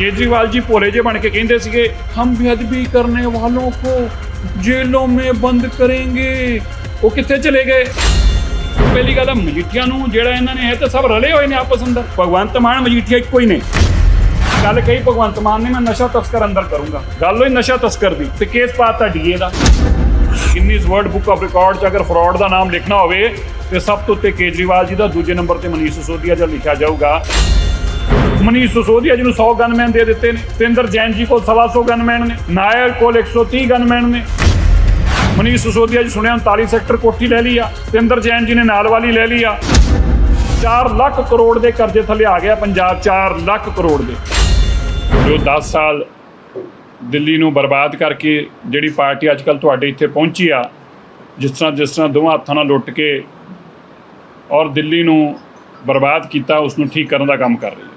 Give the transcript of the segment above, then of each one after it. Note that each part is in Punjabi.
केजरीवाल जी भोले जे बन के कहते ਸੀਗੇ हम बेअदबी करने वालों को जेलों में बंद करेंगे ਉਹ ਕਿੱਥੇ ਚਲੇ ਗਏ ਪਹਿਲੀ ਗੱਲ ਆ ਮਜੀਠੀਆ ਨੂੰ ਜਿਹੜਾ ਇਹਨਾਂ ਨੇ ਇਹ ਤਾਂ ਸਭ ਰਲੇ ਹੋਏ ਨੇ ਆਪਸ ਅੰਦਰ ਭਗਵੰਤ ਮਾਨ ਮਜੀਠੀਆ ਇੱਕੋ ਹੀ ਨੇ ਗੱਲ ਕਹੀ ਭਗਵੰਤ ਮਾਨ ਨੇ ਮੈਂ ਨਸ਼ਾ ਤਸਕਰ ਅੰਦਰ ਕਰੂੰਗਾ ਗੱਲ ਹੋਈ ਨਸ਼ਾ ਤਸਕਰ ਦੀ ਤੇ ਕੇਸ ਪਾਤਾ DA the Guinness world book of record 'ਚ ਅਗਰ ਫਰਾਡ ਦਾ ਨਾਮ ਲਿਖਣਾ ਹੋਵੇ ਤੇ ਸਭ ਤੋਂ ਉੱਤੇ ਕੇਜਰੀਵਾਲ ਜੀ ਦਾ ਦੂਜੇ ਨੰਬਰ ਤੇ ਮਨੀਸ਼ ਸਿਸੋਦੀਆ ਦਾ ਲਿਖਿਆ ਜਾਊਗਾ ਮਨੀਸ਼ ਸਿਸੋਦੀਆ ਜੀ ਨੂੰ 100 ਗਨਮੈਨ ਦੇ ਦਿੱਤੇ ਨੇ। ਸਤਿੰਦਰ ਜੈਨ ਜੀ ਕੋਲ 125 ਗਨਮੈਨ ਨੇ। ਨਾਇਰ ਕੋਲ 130 ਗਨਮੈਨ ਨੇ। ਮਨੀਸ਼ ਸਿਸੋਦੀਆ ਜੀ ਸੁਣਿਆ 39 ਸੈਕਟਰ ਕੋਠੀ ਲੈ ਲਈ ਆ। ਸਤਿੰਦਰ ਜੈਨ ਜੀ ਨੇ ਨਾਲ ਵਾਲੀ ਲੈ ਲਈ ਆ। 4 ਲੱਖ ਕਰੋੜ ਦੇ ਕਰਜ਼ੇ ਥੱਲੇ ਆ ਗਿਆ ਪੰਜਾਬ 4 ਲੱਖ ਕਰੋੜ ਦੇ। ਜੋ 10 ਸਾਲ ਦਿੱਲੀ ਨੂੰ ਬਰਬਾਦ ਕਰਕੇ ਜਿਹੜੀ ਪਾਰਟੀ ਅੱਜ ਕੱਲ ਤੁਹਾਡੇ ਇੱਥੇ ਪਹੁੰਚੀ ਆ, ਜਿਸ ਤਰ੍ਹਾਂ ਜਿਸ ਤਰ੍ਹਾਂ ਦੋਵਾਂ ਹੱਥਾਂ ਨਾਲ ਲੁੱਟ ਕੇ ਔਰ ਦਿੱਲੀ ਨੂੰ ਬਰਬਾਦ ਕੀਤਾ, ਉਸ ਨੂੰ ਠੀਕ ਕਰਨ ਦਾ ਕੰਮ ਕਰ ਰਹੀ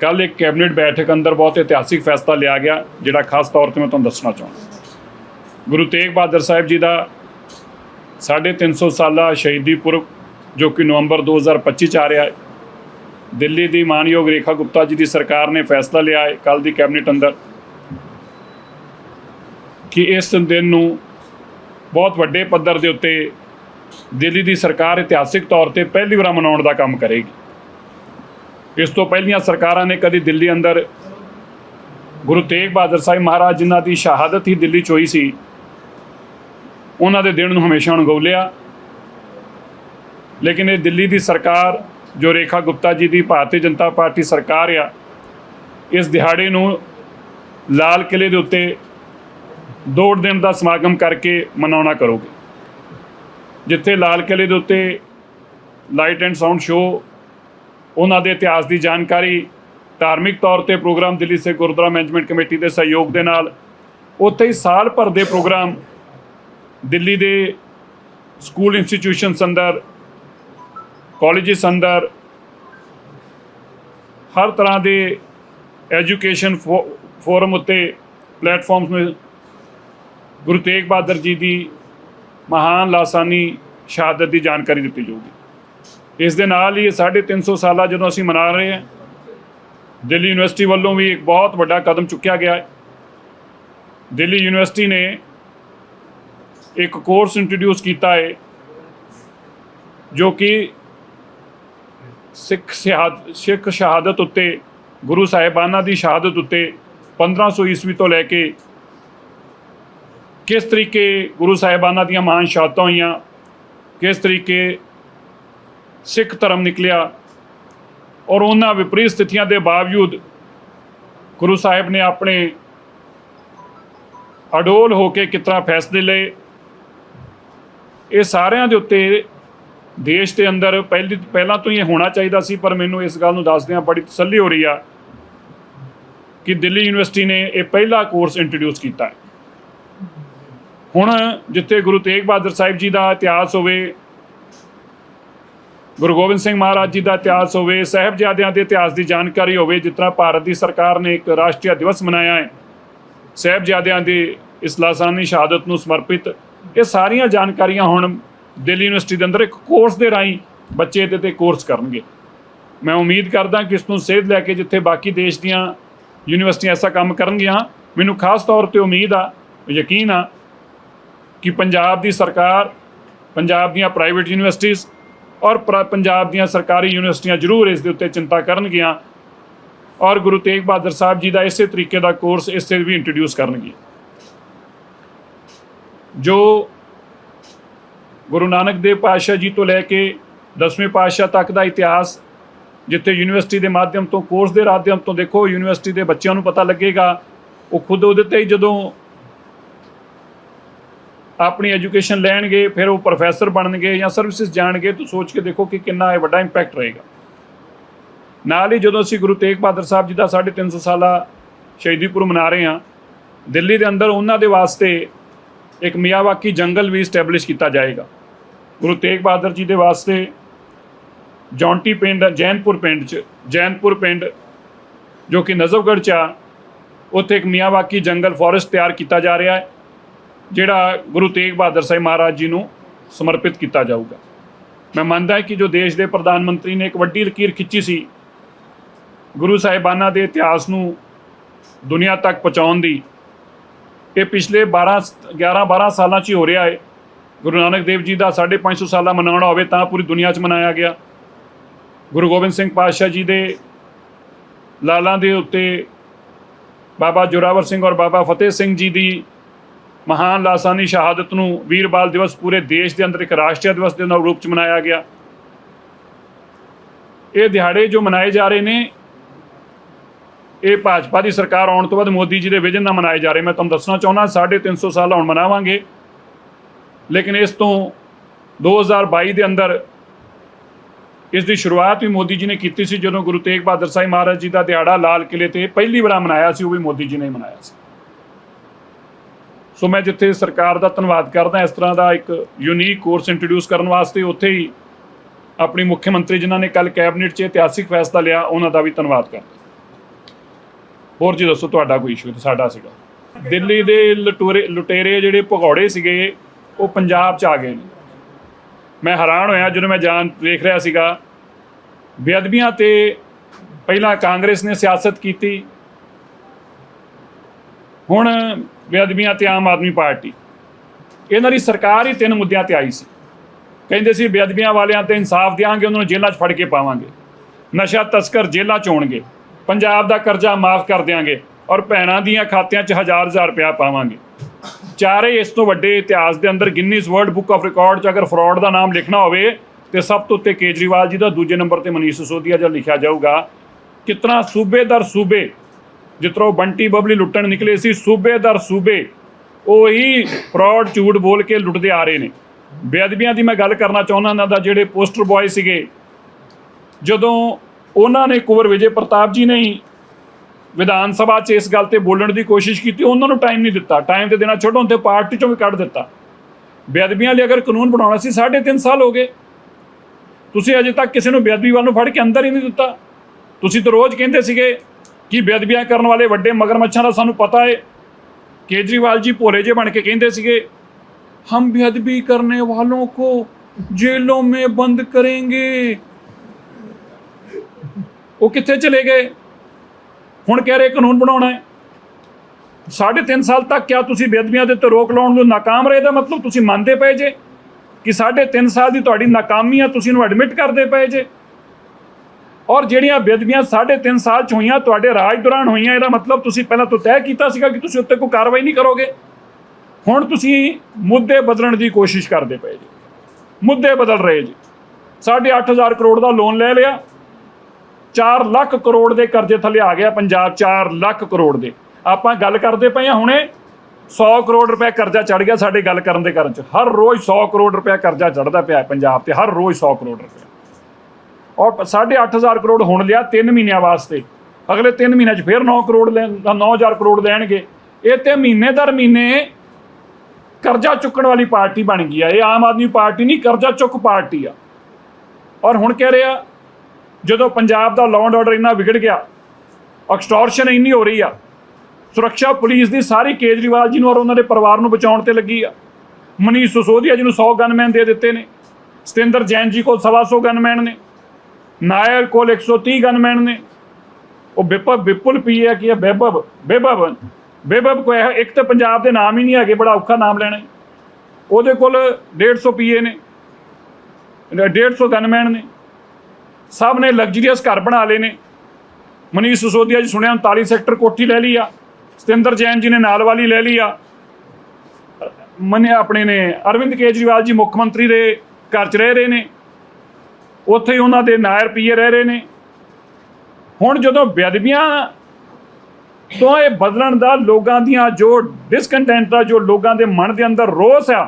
ਕੱਲ ਇੱਕ ਕੈਬਨਿਟ ਬੈਠਕ ਅੰਦਰ ਬਹੁਤ ਇਤਿਹਾਸਿਕ ਫੈਸਲਾ ਲਿਆ ਗਿਆ, ਜਿਹੜਾ ਖਾਸ ਤੌਰ ਤੇ ਮੈਂ ਤੁਹਾਨੂੰ ਦੱਸਣਾ ਚਾਹੁੰਦਾ। ਗੁਰੂ ਤੇਗ ਬਹਾਦਰ ਸਾਹਿਬ ਜੀ ਦਾ 350 ਸਾਲਾ ਸ਼ਹੀਦੀ ਪੁਰਬ, ਜੋ ਕਿ ਨਵੰਬਰ 2025 ਚ ਆ ਰਿਹਾ ਹੈ। ਦਿੱਲੀ ਦੀ ਮਾਨਯੋਗ ਰੇਖਾ ਗੁਪਤਾ ਜੀ ਦੀ ਸਰਕਾਰ ਨੇ ਫੈਸਲਾ ਲਿਆ ਹੈ ਕੱਲ ਦੀ ਕੈਬਨਿਟ ਅੰਦਰ, ਕਿ ਇਸ ਦਿਨ ਨੂੰ ਬਹੁਤ ਵੱਡੇ ਪੱਧਰ ਦੇ ਉੱਤੇ ਦਿੱਲੀ ਦੀ ਸਰਕਾਰ ਇਤਿਹਾਸਿਕ ਤੌਰ ਤੇ ਪਹਿਲੀ ਵਾਰ ਮਨਾਉਣ ਦਾ ਕੰਮ ਕਰੇਗੀ। ਇਸ ਤੋਂ ਪਹਿਲੀਆਂ ਸਰਕਾਰਾਂ ਨੇ ਕਦੀ ਦਿੱਲੀ ਅੰਦਰ ਗੁਰੂ ਤੇਗ ਬਹਾਦਰ ਸਾਹਿਬ ਮਹਾਰਾਜ ਜਿਨ੍ਹਾਂ ਦੀ ਸ਼ਹਾਦਤ ਹੀ ਦਿੱਲੀ 'ਚ ਹੋਈ ਸੀ, ਉਹਨਾਂ ਦੇ ਦਿਨ ਨੂੰ ਹਮੇਸ਼ਾ ਅਣਗੌਲਿਆ। ਲੇਕਿਨ ਇਹ ਦਿੱਲੀ ਦੀ ਸਰਕਾਰ, ਜੋ ਰੇਖਾ ਗੁਪਤਾ ਜੀ ਦੀ ਭਾਰਤੀ ਜਨਤਾ ਪਾਰਟੀ ਸਰਕਾਰ ਆ, ਇਸ ਦਿਹਾੜੇ ਨੂੰ ਲਾਲ ਕਿਲੇ ਦੇ ਉੱਤੇ ਦੌੜ ਦਿਨ ਦਾ ਸਮਾਗਮ ਕਰਕੇ ਮਨਾਉਣਾ ਕਰੋਗੇ। ਜਿੱਥੇ ਲਾਲ ਕਿਲੇ ਦੇ ਉੱਤੇ ਲਾਈਟ ਐਂਡ ਸਾਊਂਡ ਸ਼ੋਅ ਉਹਨਾਂ ਦੇ ਇਤਿਹਾਸ ਦੀ ਜਾਣਕਾਰੀ ਧਾਰਮਿਕ ਤੌਰ ਤੇ ਪ੍ਰੋਗਰਾਮ ਦਿੱਲੀ ਸੇ ਗੁਰਦੁਆਰਾ ਮੈਨੇਜਮੈਂਟ ਕਮੇਟੀ ਦੇ ਸਹਿਯੋਗ ਦੇ ਨਾਲ, ਉੱਥੇ ਹੀ ਸਾਲ ਭਰ ਦੇ ਪ੍ਰੋਗਰਾਮ ਦਿੱਲੀ ਦੇ ਸਕੂਲ ਇੰਸਟੀਟਿਊਸ਼ਨਸ ਅੰਦਰ ਕਾਲਜਸ ਅੰਦਰ ਹਰ ਤਰ੍ਹਾਂ ਦੇ ਐਜੂਕੇਸ਼ਨ ਫੋਰਮ ਉੱਤੇ ਪਲੇਟਫਾਰਮਸ ਨੂੰ ਗੁਰੂ ਤੇਗ ਬਹਾਦਰ ਜੀ ਦੀ ਮਹਾਨ ਲਾਸਾਨੀ ਸ਼ਹਾਦਤ ਦੀ ਜਾਣਕਾਰੀ ਦਿੱਤੀ ਜਾਊਗੀ। ਇਸ ਦੇ ਨਾਲ ਹੀ ਇਹ 350 ਸਾਲਾ ਜਦੋਂ ਅਸੀਂ ਮਨਾ ਰਹੇ ਹਾਂ, ਦਿੱਲੀ ਯੂਨੀਵਰਸਿਟੀ ਵੱਲੋਂ ਵੀ ਇੱਕ ਬਹੁਤ ਵੱਡਾ ਕਦਮ ਚੁੱਕਿਆ ਗਿਆ ਹੈ। ਦਿੱਲੀ ਯੂਨੀਵਰਸਿਟੀ ਨੇ ਇੱਕ ਕੋਰਸ ਇੰਟਰੋਡਿਊਸ ਕੀਤਾ ਹੈ, ਜੋ ਕਿ ਸਿੱਖ ਸ਼ਹਾਦਤ ਸਿੱਖ ਸ਼ਹਾਦਤ ਉੱਤੇ, ਗੁਰੂ ਸਾਹਿਬਾਨਾਂ ਦੀ ਸ਼ਹਾਦਤ ਉੱਤੇ 1500 ਈਸਵੀ ਤੋਂ ਲੈ ਕੇ ਕਿਸ ਤਰੀਕੇ ਗੁਰੂ ਸਾਹਿਬਾਨਾਂ ਦੀਆਂ ਮਹਾਨ ਸ਼ਹਾਦਤਾਂ ਹੋਈਆਂ, ਕਿਸ ਤਰੀਕੇ ਸਿੱਖ ਧਰਮ ਨਿਕਲਿਆ ਔਰ ਉਹਨਾਂ ਵਿਪਰੀਤ ਸਥਿਤੀਆਂ ਦੇ ਬਾਵਜੂਦ ਗੁਰੂ ਸਾਹਿਬ ਨੇ ਆਪਣੇ ਅਡੋਲ ਹੋ ਕੇ ਕਿਤਨਾ ਫੈਸਲੇ ਲਏ, ਇਹ ਸਾਰਿਆਂ ਦੇ ਉੱਤੇ ਦੇਸ਼ ਦੇ ਅੰਦਰ ਪਹਿਲੀ ਪਹਿਲਾਂ ਤੋਂ ਹੀ ਹੋਣਾ ਚਾਹੀਦਾ ਸੀ, ਪਰ ਮੈਨੂੰ ਇਸ ਗੱਲ ਨੂੰ ਦੱਸਦਿਆਂ ਬੜੀ ਤਸੱਲੀ ਹੋ ਰਹੀ ਆ ਕਿ ਦਿੱਲੀ ਯੂਨੀਵਰਸਿਟੀ ਨੇ ਇਹ ਪਹਿਲਾ ਕੋਰਸ ਇੰਟਰੋਡਿਊਸ ਕੀਤਾ ਹੈ। ਹੁਣ ਜਿੱਥੇ ਗੁਰੂ ਤੇਗ ਬਹਾਦਰ ਸਾਹਿਬ ਜੀ ਦਾ ਇਤਿਹਾਸ ਹੋਵੇ ਗੁਰੂ ਗੋਬਿੰਦ ਸਿੰਘ ਮਹਾਰਾਜ ਜੀ ਦਾ ਇਤਿਹਾਸ ਹੋਵੇ, ਸਾਹਿਬਜ਼ਾਦਿਆਂ ਦੇ ਇਤਿਹਾਸ ਦੀ ਜਾਣਕਾਰੀ ਹੋਵੇ, ਜਿਸ ਤਰ੍ਹਾਂ ਭਾਰਤ ਦੀ ਸਰਕਾਰ ਨੇ ਇੱਕ ਰਾਸ਼ਟਰੀ ਦਿਵਸ ਮਨਾਇਆ ਹੈ। ਸਾਹਿਬਜ਼ਾਦਿਆਂ ਦੀ ਇਸ ਲਾਸਾਨੀ ਸ਼ਹਾਦਤ ਨੂੰ ਸਮਰਪਿਤ ਇਹ ਸਾਰੀਆਂ ਜਾਣਕਾਰੀਆਂ ਹੁਣ ਦਿੱਲੀ ਯੂਨੀਵਰਸਿਟੀ ਦੇ ਅੰਦਰ ਇੱਕ ਕੋਰਸ ਦੇ ਰਾਹੀਂ ਬੱਚੇ ਇਹਦੇ ਤੇ ਕੋਰਸ ਕਰਨਗੇ। ਮੈਂ ਉਮੀਦ ਕਰਦਾ ਕਿ ਇਸ ਨੂੰ ਸੇਧ ਲੈ ਕੇ ਜਿੱਥੇ ਬਾਕੀ ਦੇਸ਼ ਦੀਆਂ ਯੂਨੀਵਰਸਿਟੀਆਂ ਐਸਾ ਕੰਮ ਕਰਨਗੀਆਂ, ਮੈਨੂੰ ਖਾਸ ਤੌਰ ਤੇ ਉਮੀਦ ਆ, ਯਕੀਨ ਆ ਕਿ ਪੰਜਾਬ ਦੀ ਸਰਕਾਰ, ਪੰਜਾਬ ਦੀਆਂ ਪ੍ਰਾਈਵੇਟ ਯੂਨੀਵਰਸਿਟੀਆਂ ਔਰ ਪ੍ਰ- ਪੰਜਾਬ ਦੀਆਂ ਸਰਕਾਰੀ ਯੂਨੀਵਰਸਿਟੀਆਂ ਜ਼ਰੂਰ ਇਸ ਦੇ ਉੱਤੇ ਚਿੰਤਾ ਕਰਨਗੀਆਂ। ਔਰ ਗੁਰੂ ਤੇਗ ਬਹਾਦਰ ਸਾਹਿਬ ਜੀ ਦਾ ਇਸੇ ਤਰੀਕੇ ਦਾ ਕੋਰਸ ਇਸ ਤੇ ਵੀ ਇੰਟਰੋਡਿਊਸ ਕਰਨਗੇ ਜੋ ਗੁਰੂ ਨਾਨਕ ਦੇਵ ਪਾਤਸ਼ਾਹ ਜੀ ਤੋਂ ਲੈ ਕੇ 10ਵੇਂ ਪਾਤਸ਼ਾਹ ਤੱਕ ਦਾ ਇਤਿਹਾਸ ਜਿੱਥੇ ਯੂਨੀਵਰਸਿਟੀ ਦੇ ਮਾਧਿਅਮ ਤੋਂ, ਕੋਰਸ ਦੇ ਮਾਧਿਅਮ ਤੋਂ ਦੇਖੋ, ਯੂਨੀਵਰਸਿਟੀ ਦੇ ਬੱਚਿਆਂ ਨੂੰ ਪਤਾ ਲੱਗੇਗਾ। ਉਹ ਖੁਦ ਉਹਦੇ ਤੇ ਜਦੋਂ ਆਪਣੀ ਐਜੂਕੇਸ਼ਨ ਲੈਣਗੇ, ਫਿਰ ਉਹ ਪ੍ਰੋਫੈਸਰ ਬਣਨਗੇ ਜਾਂ ਸਰਵਿਸਿਜ਼ ਜਾਣਗੇ, ਤਾਂ ਸੋਚ ਕੇ ਦੇਖੋ ਕਿ ਕਿੰਨਾ ਇਹ ਵੱਡਾ ਇੰਪੈਕਟ ਰਹੇਗਾ। ਨਾਲ ਹੀ ਜਦੋਂ ਅਸੀਂ ਗੁਰੂ ਤੇਗ ਬਹਾਦਰ ਸਾਹਿਬ ਜੀ ਦਾ 350 ਸਾਲਾ ਸ਼ਹੀਦੀ ਪੁਰਬ ਮਨਾ ਰਹੇ ਹਾਂ, ਦਿੱਲੀ ਦੇ ਅੰਦਰ ਉਹਨਾਂ ਦੇ ਵਾਸਤੇ ਇੱਕ ਮਿਆਵਾਕੀ ਜੰਗਲ ਵੀ ਸਟੈਬਲਿਸ਼ ਕੀਤਾ ਜਾਏਗਾ। ਗੁਰੂ ਤੇਗ ਬਹਾਦਰ ਜੀ ਦੇ ਵਾਸਤੇ ਜੌਂਟੀ ਪਿੰਡ, ਜੈਨਪੁਰ ਪਿੰਡ ਚ, ਜੈਨਪੁਰ ਪਿੰਡ ਜੋ ਕਿ ਨਜ਼ਫਗੜ੍ਹ ਚ ਆ, ਉੱਥੇ ਇੱਕ ਮਿਆਵਾਕੀ ਜੰਗਲ ਫੋਰੈਸਟ ਤਿਆਰ ਕੀਤਾ ਜਾ ਰਿਹਾ ਹੈ। ਜਿਹੜਾ ਗੁਰੂ ਤੇਗ ਬਹਾਦਰ ਸਾਹਿਬ ਮਹਾਰਾਜ ਜੀ ਨੂੰ ਸਮਰਪਿਤ ਕੀਤਾ ਜਾਊਗਾ। ਮੈਂ ਮੰਨਦਾ ਹਾਂ ਕਿ ਜੋ ਦੇਸ਼ ਦੇ ਪ੍ਰਧਾਨ ਮੰਤਰੀ ਨੇ ਇੱਕ ਵੱਡੀ ਲਕੀਰ ਖਿੱਚੀ ਸੀ, ਗੁਰੂ ਸਾਹਿਬਾਨਾਂ ਦੇ ਇਤਿਹਾਸ ਨੂੰ ਦੁਨੀਆ ਤੱਕ ਪਹੁੰਚਾਉਣ ਦੀ, ਇਹ ਪਿਛਲੇ 12 11 12 ਸਾਲਾਂ 'ਚ ਹੀ ਹੋ ਰਿਹਾ ਹੈ। ਗੁਰੂ ਨਾਨਕ ਦੇਵ ਜੀ ਦਾ 550 ਸਾਲਾ ਮਨਾਉਣਾ ਹੋਵੇ ਤਾਂ ਪੂਰੀ ਦੁਨੀਆ 'ਚ ਮਨਾਇਆ ਗਿਆ। ਗੁਰੂ ਗੋਬਿੰਦ ਸਿੰਘ ਪਾਤਸ਼ਾਹ ਜੀ ਦੇ ਲਾਲਾਂ ਦੇ ਉੱਤੇ ਬਾਬਾ ਜੋਰਾਵਰ ਸਿੰਘ ਔਰ ਬਾਬਾ ਫਤਿਹ ਸਿੰਘ ਜੀ ਦੀ ਮਹਾਨ ਲਾਸਾਨੀ ਸ਼ਹਾਦਤ ਨੂੰ ਵੀਰ ਬਾਲ ਦਿਵਸ ਪੂਰੇ ਦੇਸ਼ ਦੇ ਅੰਦਰ ਇੱਕ ਰਾਸ਼ਟਰੀ ਦਿਵਸ ਦੇ ਨਾਲ ਰੂਪ ਚ ਮਨਾਇਆ ਗਿਆ। ਇਹ ਦਿਹਾੜੇ ਜੋ ਮਨਾਏ ਜਾ ਰਹੇ ਨੇ, ਇਹ ਭਾਜਪਾ ਦੀ ਸਰਕਾਰ ਆਉਣ ਤੋਂ ਬਾਅਦ ਮੋਦੀ ਜੀ ਦੇ ਵਿਜਨ ਨਾਲ ਮਨਾਏ ਜਾ ਰਹੇ। ਮੈਂ ਤੁਹਾਨੂੰ ਦੱਸਣਾ ਚਾਹੁੰਦਾ 350 ਸਾਲ ਹੁਣ ਮਨਾਵਾਂਗੇ। ਲੇਕਿਨ ਇਸ ਤੋਂ 2022 ਦੇ ਅੰਦਰ ਇਸ ਦੀ ਸ਼ੁਰੂਆਤ ਵੀ ਮੋਦੀ ਜੀ ਨੇ ਕੀਤੀ ਸੀ, ਜਦੋਂ ਗੁਰੂ ਤੇਗ ਬਹਾਦਰ ਸਾਹਿਬ ਮਹਾਰਾਜ ਜੀ ਦਾ ਦਿਹਾੜਾ ਲਾਲ ਕਿਲੇ ਤੇ ਪਹਿਲੀ ਵਾਰ ਮਨਾਇਆ ਸੀ, ਉਹ ਵੀ ਮੋਦੀ ਜੀ ਨੇ ਮਨਾਇਆ ਸੀ। ਸੋ ਮੈਂ ਜਿੱਥੇ ਸਰਕਾਰ ਦਾ ਧੰਨਵਾਦ ਕਰਦਾ, ਇਸ ਤਰ੍ਹਾਂ ਦਾ ਇੱਕ ਯੂਨੀਕ ਕੋਰਸ ਇੰਟਰੋਡਿਊਸ ਕਰਨ ਵਾਸਤੇ, ਉੱਥੇ ਹੀ ਆਪਣੀ ਮੁੱਖ ਮੰਤਰੀ ਜਿਨ੍ਹਾਂ ਨੇ ਕੱਲ ਕੈਬਨਿਟ 'ਚ ਇਤਿਹਾਸਿਕ ਫੈਸਲਾ ਲਿਆ, ਉਹਨਾਂ ਦਾ ਵੀ ਧੰਨਵਾਦ ਕਰਦਾ। ਹੋਰ ਜੀ ਦੱਸੋ, ਤੁਹਾਡਾ ਕੋਈ ਇਸ਼ੂ ਤੇ ਸਾਡਾ ਸੀਗਾ। ਦਿੱਲੀ ਦੇ ਲਟੂਰੇ, ਲੁਟੇਰੇ ਜਿਹੜੇ ਭਗੌੜੇ ਸੀਗੇ, ਉਹ ਪੰਜਾਬ 'ਚ ਆ ਗਏ ਨੇ। ਮੈਂ ਹੈਰਾਨ ਹੋਇਆ ਜਦੋਂ ਮੈਂ ਜਾਣ ਵੇਖ ਰਿਹਾ ਸੀਗਾ, ਬੇਅਦਬੀਆਂ ਤੇ ਪਹਿਲਾਂ ਕਾਂਗਰਸ ਨੇ ਸਿਆਸਤ ਕੀਤੀ, ਹੁਣ ਬੇਅਦਬੀਆਂ ਤੇ ਆਮ ਆਦਮੀ ਪਾਰਟੀ। ਇਹਨਾਂ ਦੀ ਸਰਕਾਰ ਹੀ ਤਿੰਨ ਮੁੱਦਿਆਂ ਤੇ ਆਈ ਸੀ। ਕਹਿੰਦੇ ਸੀ ਬੇਅਦਬੀਆਂ ਵਾਲਿਆਂ ਤੇ ਇਨਸਾਫ ਦਿਆਂਗੇ, ਉਹਨਾਂ ਨੂੰ ਜੇਲ੍ਹਾਂ 'ਚ ਫੜ ਕੇ ਪਾਵਾਂਗੇ। ਨਸ਼ਾ ਤਸਕਰ ਜੇਲ੍ਹਾਂ 'ਚ ਹੋਣਗੇ ਪੰਜਾਬ ਦਾ ਕਰਜ਼ਾ ਮਾਫ ਕਰ ਦਿਆਂਗੇ ਔਰ ਭੈਣਾਂ ਦੀਆਂ ਖਾਤਿਆਂ 'ਚ ਹਜ਼ਾਰ ਹਜ਼ਾਰ ਰੁਪਇਆ ਪਾਵਾਂਗੇ। ਚਾਰੇ ਇਸ ਤੋਂ ਵੱਡੇ ਇਤਿਹਾਸ ਦੇ ਅੰਦਰ Guinness World Book of Record 'ਚ ਅਗਰ ਫਰਾਡ ਦਾ ਨਾਮ ਲਿਖਣਾ ਹੋਵੇ, ਤੇ ਸਭ ਤੋਂ ਉੱਤੇ ਕੇਜਰੀਵਾਲ ਜੀ ਦਾ, ਦੂਜੇ ਨੰਬਰ ਤੇ ਮਨੀਸ਼ ਸਿਸੋਦੀਆ ਜਦ ਲਿਖਿਆ ਜਾਊਗਾ, ਕਿਤਨਾ ਸੂਬੇ ਦਰ ਸੂਬੇ ਜਿੱਤਰੋਂ ਬੰਟੀ ਬਬਲੀ ਲੁੱਟਣ ਨਿਕਲੇ ਸੀ, ਸੂਬੇ ਦਰ ਸੂਬੇ। ਉਹੀ ਫਰਾਡ ਝੂਠ ਬੋਲ ਕੇ ਲੁੱਟਦੇ ਆ ਰਹੇ ਨੇ। ਬੇਅਦਬੀਆਂ ਦੀ ਮੈਂ ਗੱਲ ਕਰਨਾ ਚਾਹੁੰਦਾ ਇਹਨਾਂ ਦਾ, ਜਿਹੜੇ ਪੋਸਟਰ ਬॉय ਸੀਗੇ। ਜਦੋਂ ਉਹਨਾਂ ਨੇ ਕੁਵਰ ਵਿਜੇ ਪ੍ਰਤਾਪ ਜੀ ਨੇ ਹੀ ਵਿਧਾਨ ਸਭਾ 'ਚ ਇਸ ਗੱਲ ਤੇ ਬੋਲਣ ਦੀ ਕੋਸ਼ਿਸ਼ ਕੀਤੀ, ਉਹਨਾਂ ਨੂੰ ਟਾਈਮ ਨਹੀਂ ਦਿੱਤਾ। ਟਾਈਮ ਤੇ ਦੇਣਾ ਛੱਡੋ ਤੇ ਪਾਰਟੀ 'ਚੋਂ ਵੀ ਕੱਢ ਦਿੱਤਾ। ਬੇਅਦਬੀਆਂ ਲਈ ਅਗਰ ਕਾਨੂੰਨ ਬਣਾਉਣਾ ਸੀ 3.5 ਸਾਲ ਹੋ ਗਏ। ਤੁਸੀਂ ਅਜੇ ਤੱਕ ਕਿਸੇ ਨੂੰ ਬੇਅਦਬੀ ਵੱਲ ਨੂੰ ਫੜ ਕੇ ਅੰਦਰ ਹੀ ਨਹੀਂ ਦਿੱਤਾ। ਤੁਸੀਂ ਤਾਂ ਰੋਜ਼ ਕਹਿੰਦੇ ਸੀਗੇ ਕਿ ਬੇਅਦਬੀਆਂ ਕਰਨ ਵਾਲੇ ਵੱਡੇ ਮਗਰਮੱਛਾਂ ਦਾ ਸਾਨੂੰ ਪਤਾ ਹੈ? ਕੇਜਰੀਵਾਲ ਜੀ ਭੋਲੇ ਜੇ ਬਣ ਕੇ ਕਹਿੰਦੇ ਸੀਗੇ, ਹਮ ਬੇਅਦਬੀ ਕਰਨੇ ਵਾਲੋਂ ਕੋ ਜੇਲੋਂ ਮੇ ਬੰਦ ਕरेंगे ਉਹ ਕਿੱਥੇ ਚਲੇ ਗਏ? ਹੁਣ ਕਹਿ ਰਹੇ ਕਾਨੂੰਨ ਬਣਾਉਣਾ ਹੈ। ਸਾਢੇ ਤਿੰਨ ਸਾਲ ਤੱਕ ਕਿਆ ਤੁਸੀਂ ਬੇਅਦਬੀਆਂ ਦੇ ਉੱਤੇ ਰੋਕ ਲਾਉਣ ਨੂੰ ਨਾਕਾਮ ਰਹੇ? ਦਾ ਮਤਲਬ ਤੁਸੀਂ ਮੰਨਦੇ ਪਏ ਜੇ ਕਿ ਸਾਢੇ ਤਿੰਨ ਸਾਲ ਦੀ ਤੁਹਾਡੀ ਨਾਕਾਮੀ ਆ, ਤੁਸੀਂ ਇਹਨੂੰ ਐਡਮਿਟ ਕਰਦੇ ਪਏ ਜੇ। ਔਰ ਜਿਹੜੀਆਂ ਬੇਅਦਬੀਆਂ ਸਾਢੇ ਤਿੰਨ ਸਾਲ ਚ ਹੋਈਆਂ, ਤੁਹਾਡੇ ਰਾਜ ਦੌਰਾਨ ਹੋਈਆਂ, ਇਹਦਾ ਮਤਲਬ ਤੁਸੀਂ ਪਹਿਲਾਂ ਤੋਂ ਤੈਅ ਕੀਤਾ ਸੀਗਾ ਕਿ ਤੁਸੀਂ ਉੱਤੇ ਕੋਈ ਕਾਰਵਾਈ ਨਹੀਂ ਕਰੋਗੇ। ਹੁਣ ਤੁਸੀਂ ਮੁੱਦੇ ਬਦਲਣ ਦੀ ਕੋਸ਼ਿਸ਼ ਕਰਦੇ ਪਏ ਜੀ। ਮੁੱਦੇ ਬਦਲ ਰਹੇ ਜੀ। ਸਾਢੇ ਅੱਠ ਹਜ਼ਾਰ ਕਰੋੜ ਦਾ ਲੋਨ ਲੈ ਲਿਆ। 4 ਲੱਖ ਕਰੋੜ ਦੇ ਕਰਜ਼ੇ ਥੱਲੇ ਆ ਗਿਆ ਪੰਜਾਬ 4 ਲੱਖ ਕਰੋੜ ਦੇ। ਆਪਾਂ ਗੱਲ ਕਰਦੇ ਪਏ ਹਾਂ ਹੁਣੇ 100 ਕਰੋੜ ਰੁਪਏ ਕਰਜ਼ਾ ਚੜ ਗਿਆ ਸਾਡੇ ਗੱਲ ਕਰਨ ਦੇ ਕਾਰਨ ਚ। ਹਰ ਰੋਜ਼ 100 ਕਰੋੜ ਰੁਪਏ ਕਰਜ਼ਾ ਚੜਦਾ ਪਿਆ ਪੰਜਾਬ ਤੇ, ਹਰ ਰੋਜ਼ 100 ਕਰੋੜ ਰੁਪਏ। ਔਰ 8.5000 ਕਰੋੜ ਹੁਣ ਲਿਆ 3 ਮਹੀਨਿਆਂ ਵਾਸਤੇ। ਅਗਲੇ 3 ਮਹੀਨਿਆਂ 'ਚ ਫਿਰ 9 ਕਰੋੜ ਲੈਣ 9000 ਕਰੋੜ ਲੈਣਗੇ। ਇਹ ਤੇ ਮਹੀਨੇ ਦਰ ਮਹੀਨੇ ਕਰਜ਼ਾ ਚੁੱਕਣ ਵਾਲੀ ਪਾਰਟੀ ਬਣ ਗਈ ਆ। ਇਹ ਆਮ ਆਦਮੀ ਪਾਰਟੀ ਨਹੀਂ, ਕਰਜ਼ਾ ਚੁੱਕ ਪਾਰਟੀ ਆ। ਔਰ ਹੁਣ ਕਹਿ ਰਿਹਾ, ਜਦੋਂ ਪੰਜਾਬ ਦਾ ਲਾਅ ਐਂਡ ਆਰਡਰ ਇੰਨਾ ਵਿਗੜ ਗਿਆ ਐਕਸਟੋਰਸ਼ਨ ਇੰਨੀ ਹੋ ਰਹੀ ਆ, ਸੁਰੱਖਿਆ ਪੁਲਿਸ ਦੀ ਸਾਰੀ ਕੇਜਰੀਵਾਲ ਜੀ ਨੂੰ ਔਰ ਉਹਨਾਂ ਦੇ ਪਰਿਵਾਰ ਨੂੰ ਬਚਾਉਣ ਤੇ ਲੱਗੀ ਆ। ਮਨੀਸ਼ ਸਿਸੋਦੀਆ ਜੀ ਨੂੰ 100 ਗਨਮੈਨ ਦੇ ਦਿੱਤੇ ਨੇ। ਸਤਿੰਦਰ ਜੈਨ ਜੀ ਕੋਲ 125 ਗਨਮੈਨ ਨੇ। ਨਾਇਰ ਕੋਲ 130 ਗਨਮੈਨ ਨੇ। ਉਹ ਬਿਪਬ ਵਿਪੁਲ ਪੀਏ ਕੀ ਹੈ ਬੇਬਬ ਬੇਬਬ ਬੇਬਬ ਕੋਈ ਹੈ ਇੱਕ ਤਾਂ ਪੰਜਾਬ ਦੇ ਨਾਮ ਹੀ ਨਹੀਂ ਹੈਗੇ, ਬੜਾ ਔਖਾ ਨਾਮ ਲੈਣਾ। ਉਹਦੇ ਕੋਲ 150 ਪੀਏ ਨੇ। 150 ਗਨਮੈਨ ਨੇ। ਸਭ ਨੇ ਲਗਜ਼ਰੀਅਸ ਘਰ ਬਣਾ ਲਏ ਨੇ। ਮਨੀਸ਼ ਸਿਸੋਦੀਆ ਜੀ ਸੁਣਿਆ 39 ਸੈਕਟਰ ਕੋਠੀ ਲੈ ਲਈ ਆ। ਸਤਿੰਦਰ ਜੈਨ ਜੀ ਨੇ ਨਾਲ ਵਾਲੀ ਲੈ ਲਈ ਆ। ਮਨੇ ਆਪਣੇ ਨੇ। ਅਰਵਿੰਦ ਕੇਜਰੀਵਾਲ ਜੀ ਮੁੱਖ ਮੰਤਰੀ ਦੇ ਘਰ 'ਚ ਰਹਿ ਰਹੇ ਨੇ। ਉੱਥੇ ਹੀ ਉਹਨਾਂ ਦੇ ਨਾਇਰ ਪੀਏ ਰਹਿ ਰਹੇ ਨੇ। ਹੁਣ ਜਦੋਂ ਬੇਅਦਬੀਆਂ ਤੋਂ ਇਹ ਬਦਲਣ ਦਾ ਲੋਕਾਂ ਦੀਆਂ ਜੋ ਡਿਸਕੰਟੈਂਟ ਦਾ ਜੋ ਲੋਕਾਂ ਦੇ ਮਨ ਦੇ ਅੰਦਰ ਰੋਸ ਆ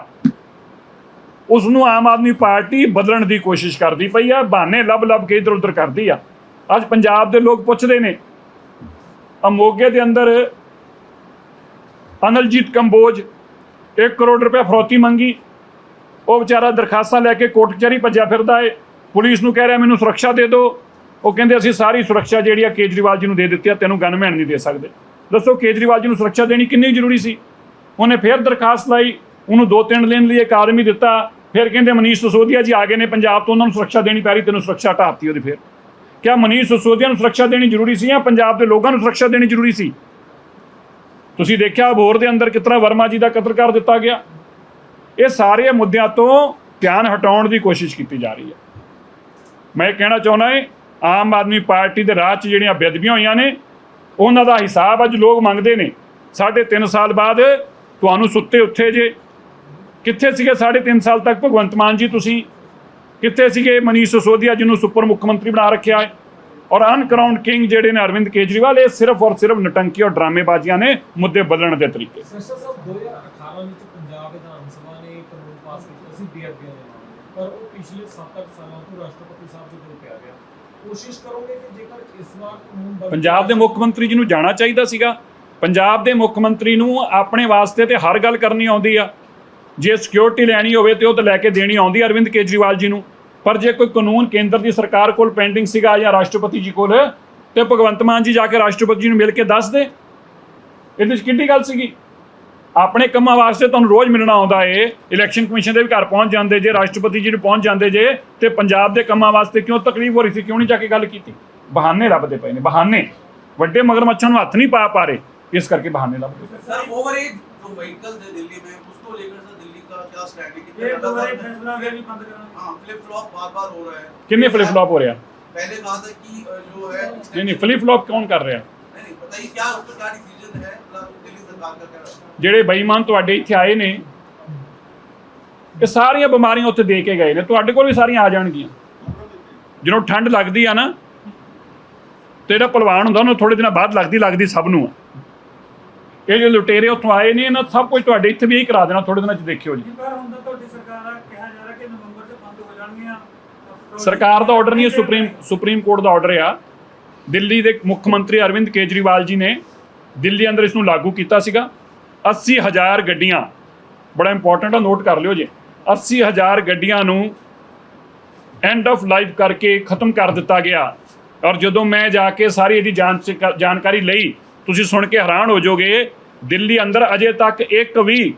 ਉਸ ਨੂੰ ਆਮ ਆਦਮੀ ਪਾਰਟੀ ਬਦਲਣ ਦੀ ਕੋਸ਼ਿਸ਼ ਕਰਦੀ ਪਈ ਆ, ਬਹਾਨੇ ਲੱਭ ਲੱਭ ਕੇ ਇਧਰ ਉਧਰ ਕਰਦੀ ਆ। ਅੱਜ ਪੰਜਾਬ ਦੇ ਲੋਕ ਪੁੱਛਦੇ ਨੇ ਆ ਦੇ ਅੰਦਰ ਅਨਲਜੀਤ ਕੰਬੋਜ 1 ਕਰੋੜ ਰੁਪਏ ਫਰੋਤੀ ਮੰਗੀ, ਉਹ ਵਿਚਾਰਾ ਦਰਖਾਸਤਾਂ ਲੈ ਕੇ ਕੋਰਟ ਕਚਹਿਰੀ ਭੱਜਿਆ ਫਿਰਦਾ ਏ। ਪੁਲਿਸ ਨੂੰ ਕਹਿ ਰਿਹਾ, ਮੈਨੂੰ ਸੁਰੱਖਿਆ ਦੇ ਦਿਓ। ਉਹ ਕਹਿੰਦੇ, ਅਸੀਂ ਸਾਰੀ ਸੁਰੱਖਿਆ ਜਿਹੜੀ ਆ ਕੇਜਰੀਵਾਲ ਜੀ ਨੂੰ ਦੇ ਦਿੱਤੀ ਆ, ਤੈਨੂੰ ਗਨਮੈਨ ਨਹੀਂ ਦੇ ਸਕਦੇ। ਦੱਸੋ, ਕੇਜਰੀਵਾਲ ਜੀ ਨੂੰ ਸੁਰੱਖਿਆ ਦੇਣੀ ਕਿੰਨੀ ਜ਼ਰੂਰੀ ਸੀ? ਉਹਨੇ ਫਿਰ ਦਰਖਾਸਤ ਲਾਈ, ਉਹਨੂੰ ਦੋ ਤਿੰਨ ਦਿਨ ਲਈ ਇੱਕ ਆਦਮੀ ਦਿੱਤਾ। ਫਿਰ ਕਹਿੰਦੇ, ਮਨੀਸ਼ ਸਸੋਦੀਆ ਜੀ ਆ ਗਏ ਨੇ ਪੰਜਾਬ ਤੋਂ, ਉਹਨਾਂ ਨੂੰ ਸੁਰੱਖਿਆ ਦੇਣੀ ਪੈ ਰਹੀ, ਤੈਨੂੰ ਸੁਰੱਖਿਆ ਢਾਤੀ ਉਹਦੀ ਫਿਰ। ਕਿਆ ਮਨੀਸ਼ ਸਸੋਦੀਆ ਨੂੰ ਸੁਰੱਖਿਆ ਦੇਣੀ ਜ਼ਰੂਰੀ ਸੀ ਜਾਂ ਪੰਜਾਬ ਦੇ ਲੋਕਾਂ ਨੂੰ ਸੁਰੱਖਿਆ ਦੇਣੀ ਜ਼ਰੂਰੀ ਸੀ? ਤੁਸੀਂ ਦੇਖਿਆ ਬੋਰ ਦੇ ਅੰਦਰ ਕਿਤਨਾ ਵਰਮਾ ਜੀ ਦਾ ਕਤਲ ਕਰ ਦਿੱਤਾ ਗਿਆ। ਇਹ ਸਾਰੇ ਮੁੱਦਿਆਂ ਤੋਂ ਧਿਆਨ ਹਟਾਉਣ ਦੀ ਕੋਸ਼ਿਸ਼ ਕੀਤੀ ਜਾ ਰਹੀ ਹੈ। ਮੈਂ ਇਹ ਕਹਿਣਾ ਚਾਹੁੰਦਾ ਹਾਂ, ਆਮ ਆਦਮੀ ਪਾਰਟੀ ਦੇ ਰਾਹ 'ਚ ਜਿਹੜੀਆਂ ਬੇਅਦਬੀਆਂ ਹੋਈਆਂ ਨੇ, ਉਹਨਾਂ ਦਾ ਹਿਸਾਬ ਅੱਜ ਲੋਕ ਮੰਗਦੇ ਨੇ। ਸਾਢੇ ਤਿੰਨ ਸਾਲ ਬਾਅਦ ਤੁਹਾਨੂੰ ਸੁੱਤੇ ਉੱਥੇ ਜੇ। ਕਿੱਥੇ ਸੀਗੇ ਸਾਢੇ ਤਿੰਨ ਸਾਲ ਤੱਕ? ਭਗਵੰਤ ਮਾਨ ਜੀ ਤੁਸੀਂ। ਕਿੱਥੇ ਸੀਗੇ ਮਨੀਸ਼ ਸਿਸੋਦੀਆ ਜਿਹਨੂੰ ਸੁਪਰ ਮੁੱਖ ਮੰਤਰੀ ਬਣਾ ਰੱਖਿਆ ਹੈ? ਔਰ ਅਨਕਰਾਊਂਡ ਕਿੰਗ ਜਿਹੜੇ ਨੇ ਅਰਵਿੰਦ ਕੇਜਰੀਵਾਲ, ਇਹ ਸਿਰਫ ਔਰ ਸਿਰਫ ਨਟੰਕੀ ਔਰ ਡਰਾਮੇਬਾਜ਼ੀਆਂ ਨੇ ਮੁੱਦੇ ਬਦਲਣ ਦੇ ਤਰੀਕੇ। ਸਰਸਾ ਸਾਹਿਬ 2018 ਵਿੱਚ ਪੰਜਾਬ ਵਿਧਾਨ ਸਭਾ ਨੇ ਕਾਨੂੰਨ ਪਾਸ ਕੀਤਾ ਸੀ ਬੇਅਦਬੀਆਂ ਪਰ ਉਹ ਪਿਛਲੇ 7-8 ਸਾਲਾਂ ਤੋਂ ਰਾਸ਼ਟਰਪਤੀ ਸਾਹਿਬ ਦੇ ਕੋਲ ਪਿਆ ਗਿਆ ਕੋਸ਼ਿਸ਼ ਕਰੋਗੇ ਕਿ ਜੇਕਰ ਇਸ ਵਾਰ ਕਾਨੂੰਨ ਪੰਜਾਬ ਦੇ ਮੁੱਖ ਮੰਤਰੀ ਜੀ ਨੂੰ ਜਾਣਾ ਚਾਹੀਦਾ ਸੀਗਾ। ਪੰਜਾਬ ਦੇ ਮੁੱਖ ਮੰਤਰੀ ਨੂੰ ਆਪਣੇ ਵਾਸਤੇ ਤੇ ਹਰ ਗੱਲ ਕਰਨੀ ਆਉਂਦੀ ਆ। ਜੇ ਸਿਕਿਉਰਿਟੀ ਲੈਣੀ ਹੋਵੇ ਤੇ ਉਹ ਤਾਂ ਲੈ ਕੇ ਦੇਣੀ ਆਉਂਦੀ ਅਰਵਿੰਦ ਕੇਜਰੀਵਾਲ ਜੀ ਨੂੰ। ਪਰ ਜੇ ਕੋਈ ਕਾਨੂੰਨ ਕੇਂਦਰ ਦੀ ਸਰਕਾਰ ਕੋਲ ਪੈਂਡਿੰਗ ਸੀਗਾ ਜਾਂ ਰਾਸ਼ਟਰਪਤੀ ਜੀ ਕੋਲ ਤੇ ਭਗਵੰਤ ਮਾਨ ਜੀ ਜਾ ਕੇ ਰਾਸ਼ਟਰਪਤੀ ਜੀ ਨੂੰ ਮਿਲ ਕੇ ਦੱਸ ਦੇ। ਇਹਦੇ ਵਿੱਚ ਕਿੰਨੀ ਗੱਲ ਸੀਗੀ? ਆਪਣੇ ਕੰਮਾਂ ਵਾਸਤੇ ਤੁਹਾਨੂੰ ਰੋਜ਼ ਮਿਲਣਾ ਆਉਂਦਾ ਏ। ਇਲੈਕਸ਼ਨ ਕਮਿਸ਼ਨ ਦੇ ਵੀ ਘਰ ਪਹੁੰਚ ਜਾਂਦੇ ਜੇ ਰਾਸ਼ਟਰਪਤੀ ਜੀ ਨੂੰ ਪਹੁੰਚ ਜਾਂਦੇ ਜੇ ਤੇ ਪੰਜਾਬ ਦੇ ਕੰਮਾਂ ਵਾਸਤੇ ਕਿਉਂ ਤਕਲੀਫ ਹੋ ਰਹੀ ਸੀ ਕਿਉਂ ਨਹੀਂ ਜਾ ਕੇ ਗੱਲ ਕੀਤੀ? ਬਹਾਨੇ ਲੱਭਦੇ ਪਏ ਨੇ ਬਹਾਨੇ। ਵੱਡੇ ਮਗਰਮੱਛਾਂ ਨੂੰ ਹੱਥ ਨਹੀਂ ਪਾ ਪਾ ਰਹੇ ਇਸ ਕਰਕੇ ਬਹਾਨੇ ਲੱਭਦੇ ਪਏ। ਸਰ ਓਵਰੇਜ जो व्हीकल थे दिल्ली में उसको लेकर सर दिल्ली का क्या स्ट्रैटेजी फ्लिप फ्लॉप बार बार हो रहा है कितने फ्लिप फ्लॉप हो रहा है पहले कहा था कि जो है नहीं नहीं फ्लिप फ्लॉप कौन कर रहा है नहीं नहीं बताइए क्या उसका क्या डिसीजन है ਜਿਹੜੇ ਬੇਈਮਾਨ ਤੁਹਾਡੇ ਇੱਥੇ ਆਏ ਨੇ ਇਹ ਸਾਰੀਆਂ ਬਿਮਾਰੀਆਂ ਉੱਥੇ ਦੇ ਕੇ ਗਏ ਨੇ ਤੁਹਾਡੇ ਕੋਲ ਵੀ ਸਾਰੀਆਂ ਆ ਜਾਣਗੀਆਂ। ਜਦੋਂ ਠੰਡ ਲੱਗਦੀ ਆ ਨਾ ਤੇ ਜਿਹੜਾ ਪਹਿਲਵਾਨ ਹੁੰਦਾ ਉਹਨੂੰ ਥੋੜੇ ਦਿਨਾਂ ਬਾਅਦ ਲੱਗਦੀ ਲੱਗਦੀ ਸਭ ਨੂੰ। ਇਹ ਜਿਹੜੇ ਲੁਟੇਰੇ ਉੱਥੋਂ ਆਏ ਨੇ ਇਹਨਾਂ ਸਭ ਕੁਝ ਤੁਹਾਡੇ ਇੱਥੇ ਵੀ ਇਹੀ ਕਰਾ ਦੇਣਾ ਥੋੜੇ ਦਿਨਾਂ 'ਚ ਦੇਖਿਓ ਜੀ। ਸਰਕਾਰ ਦਾ ਆਰਡਰ ਨਹੀਂ ਸੁਪਰੀਮ ਸੁਪਰੀਮ ਕੋਰਟ ਦਾ ਆਰਡਰ ਆ। ਦਿੱਲੀ ਦੇ ਮੁੱਖ ਮੰਤਰੀ ਅਰਵਿੰਦ ਕੇਜਰੀਵਾਲ ਜੀ ਨੇ ਦਿੱਲੀ ਅੰਦਰ ਇਸ ਨੂੰ ਲਾਗੂ ਕੀਤਾ ਸੀਗਾ। 80000 ਗੱਡੀਆਂ, ਬੜਾ ਇੰਪੋਰਟੈਂਟ ਆ ਨੋਟ ਕਰ ਲਿਓ ਜੀ। 80000 ਗੱਡੀਆਂ ਨੂੰ ਐਂਡ ਆਫ ਲਾਈਫ ਕਰਕੇ ਖਤਮ ਕਰ ਦਿੱਤਾ ਗਿਆ। ਔਰ ਜਦੋਂ ਮੈਂ ਜਾ ਕੇ ਸਾਰੀ ਇਹਦੀ ਜਾਂਚ ਜਾਣਕਾਰੀ ਲਈ, ਤੁਸੀਂ ਸੁਣ ਕੇ ਹੈਰਾਨ ਹੋ ਜਾਓਗੇ, ਦਿੱਲੀ ਅੰਦਰ ਅਜੇ ਤੱਕ ਇੱਕ ਵੀ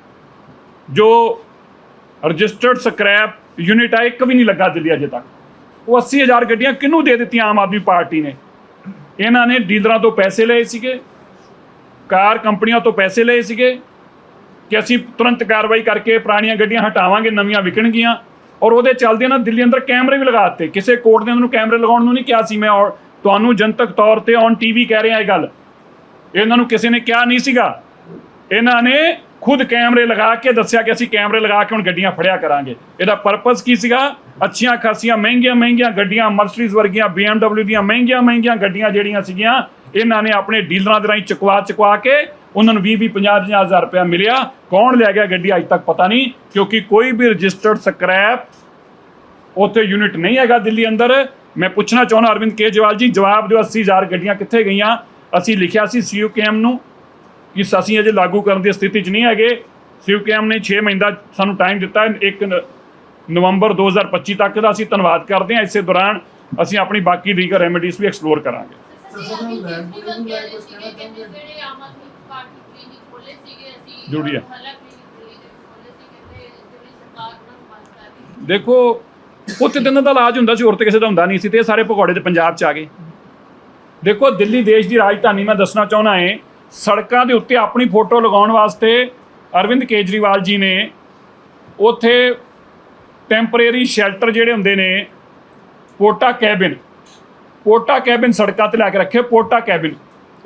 ਜੋ ਰਜਿਸਟਰਡ ਸਕ੍ਰੈਪ ਯੂਨਿਟ ਆ, ਇੱਕ ਵੀ ਨਹੀਂ ਲੱਗਾ ਦਿੱਲੀ ਅਜੇ ਤੱਕ। ਉਹ 80000 ਗੱਡੀਆਂ ਕਿਹਨੂੰ ਦੇ ਦਿੱਤੀਆਂ ਆਮ ਆਦਮੀ ਪਾਰਟੀ ਨੇ? ਇਹਨਾਂ ਨੇ ਡੀਲਰਾਂ ਤੋਂ ਪੈਸੇ ਲਏ ਸੀਗੇ। ਕਾਰ ਕੰਪਨੀਆਂ ਤੋਂ ਪੈਸੇ ਲਏ ਸੀਗੇ ਕਿ ਅਸੀਂ ਤੁਰੰਤ ਕਾਰਵਾਈ ਕਰਕੇ ਪੁਰਾਣੀਆਂ ਗੱਡੀਆਂ ਹਟਾਵਾਂਗੇ, ਨਵੀਆਂ ਵਿਕਣਗੀਆਂ ਔਰ ਉਹਦੇ ਚੱਲਦੇ ਨਾ ਦਿੱਲੀ ਅੰਦਰ ਕੈਮਰੇ ਵੀ ਲਗਾ ਦਿੱਤੇ। ਕਿਸੇ ਕੋਰਟ ਨੇ ਉਹਨੂੰ ਕੈਮਰੇ ਲਗਾਉਣ ਨੂੰ ਨਹੀਂ ਕਿਹਾ ਸੀ। ਮੈਂ ਔਰ ਤੁਹਾਨੂੰ ਜਨਤਕ ਤੌਰ ਤੇ ਔਨ ਟੀਵੀ ਕਹਿ ਰਿਹਾ ਇਹ ਗੱਲ। ਇਹਨਾਂ ਨੂੰ ਕਿਸੇ ਨੇ ਕਿਹਾ ਨਹੀਂ ਸੀਗਾ। ਇਹਨਾਂ ਨੇ ਖੁਦ ਕੈਮਰੇ ਲਗਾ ਕੇ ਦੱਸਿਆ ਕਿ ਅਸੀਂ ਕੈਮਰੇ ਲਗਾ ਕੇ ਹੁਣ ਗੱਡੀਆਂ ਫੜਿਆ ਕਰਾਂਗੇ। ਇਹਦਾ ਪਰਪਸ ਕੀ ਸੀਗਾ? ਅੱਛੀਆਂ ਖਾਸੀਆਂ ਮਹਿੰਗੀਆਂ ਮਹਿੰਗੀਆਂ ਗੱਡੀਆਂ ਮਰਸੀਡੀਜ਼ ਵਰਗੀਆਂ, BMW ਦੀਆਂ ਮਹਿੰਗੀਆਂ ਮਹਿੰਗੀਆਂ ਗੱਡੀਆਂ ਜਿਹੜੀਆਂ ਸੀਗੀਆਂ ਇਹਨਾਂ ਨੇ ਆਪਣੇ ਡੀਲਰਾਂ ਦੇ ਰਾਹੀਂ ਚੁਕਵਾ ਚੁਕਵਾ ਕੇ ਉਹਨਾਂ ਨੂੰ 20 20 50 50 ਹਜ਼ਾਰ ਰੁਪਇਆ ਮਿਲਿਆ। ਕੌਣ ਲੈ ਗਿਆ ਗੱਡੀ, ਅੱਜ ਤੱਕ ਪਤਾ ਨਹੀਂ, ਕਿਉਂਕਿ ਕੋਈ ਵੀ ਰਜਿਸਟਰਡ ਸਕ੍ਰੈਪ ਉੱਥੇ ਯੂਨਿਟ ਨਹੀਂ ਹੈਗਾ ਦਿੱਲੀ ਅੰਦਰ। ਮੈਂ ਪੁੱਛਣਾ ਚਾਹੁੰਦਾ ਅਰਵਿੰਦ ਕੇਜਰੀਵਾਲ ਜੀ, ਜਵਾਬ ਦਿਓ 80000 ਗੱਡੀਆਂ ਕਿੱਥੇ ਗਈਆਂ? ਅਸੀਂ ਲਿਖਿਆ ਸੀ ਸੀਯੂਕੇਐਮ ਨੂੰ ਕਿ ਅਸੀਂ ਅਜੇ ਲਾਗੂ ਕਰਨ ਦੀ ਸਥਿਤੀ 'ਚ ਨਹੀਂ ਹੈਗੇ। ਸੀਯੂਕੇਐਮ ਨੇ 6 ਮਹੀਨਾ ਸਾਨੂੰ ਟਾਈਮ ਦਿੱਤਾ। ਹੈ। ਇੱਕ ਨ- ਨਵੰਬਰ 2025 ਤੱਕ ਦਾ ਅਸੀਂ ਧੰਨਵਾਦ ਕਰਦੇ ਹਾਂ। ਇਸੇ ਦੌਰਾਨ ਅਸੀਂ ਆਪਣੀ ਬਾਕੀ ਲੀਗਲ ਰੈਮੇਡੀਜ਼ ਵੀ ਐਕਸਪਲੋਰ ਕਰਾਂਗੇ। ਦੇਖੋ ਉੱਥੇ ਦਿਨ ਦਾ ਇਲਾਜ ਹੁੰਦਾ ਸੀ ਹੋਰ ਤੇ ਕਿਸੇ ਦਾ ਹੁੰਦਾ ਨਹੀਂ ਸੀ ਤੇ ਇਹ ਸਾਰੇ ਭਗੌੜੇ ਤੇ ਪੰਜਾਬ 'ਚ ਆ ਗਏ। ਦੇਖੋ ਦਿੱਲੀ ਦੇਸ਼ ਦੀ ਰਾਜਧਾਨੀ ਮੈਂ ਦੱਸਣਾ ਚਾਹੁੰਦਾ ਹਾਂ ਸੜਕਾਂ ਦੇ ਉੱਤੇ ਆਪਣੀ ਫੋਟੋ ਲਗਾਉਣ ਵਾਸਤੇ ਅਰਵਿੰਦ ਕੇਜਰੀਵਾਲ ਜੀ ਨੇ ਉੱਥੇ ਟੈਂਪਰੇਰੀ ਸ਼ੈਲਟਰ ਜਿਹੜੇ ਹੁੰਦੇ ਨੇ ਪੋਟਾ ਕੈਬਿਨ ਪੋਟਾ ਕੈਬਿਨ ਸੜਕਾਂ ਤੇ ਲਾ ਕੇ ਰੱਖੇ, ਪੋਟਾ ਕੈਬਿਨ।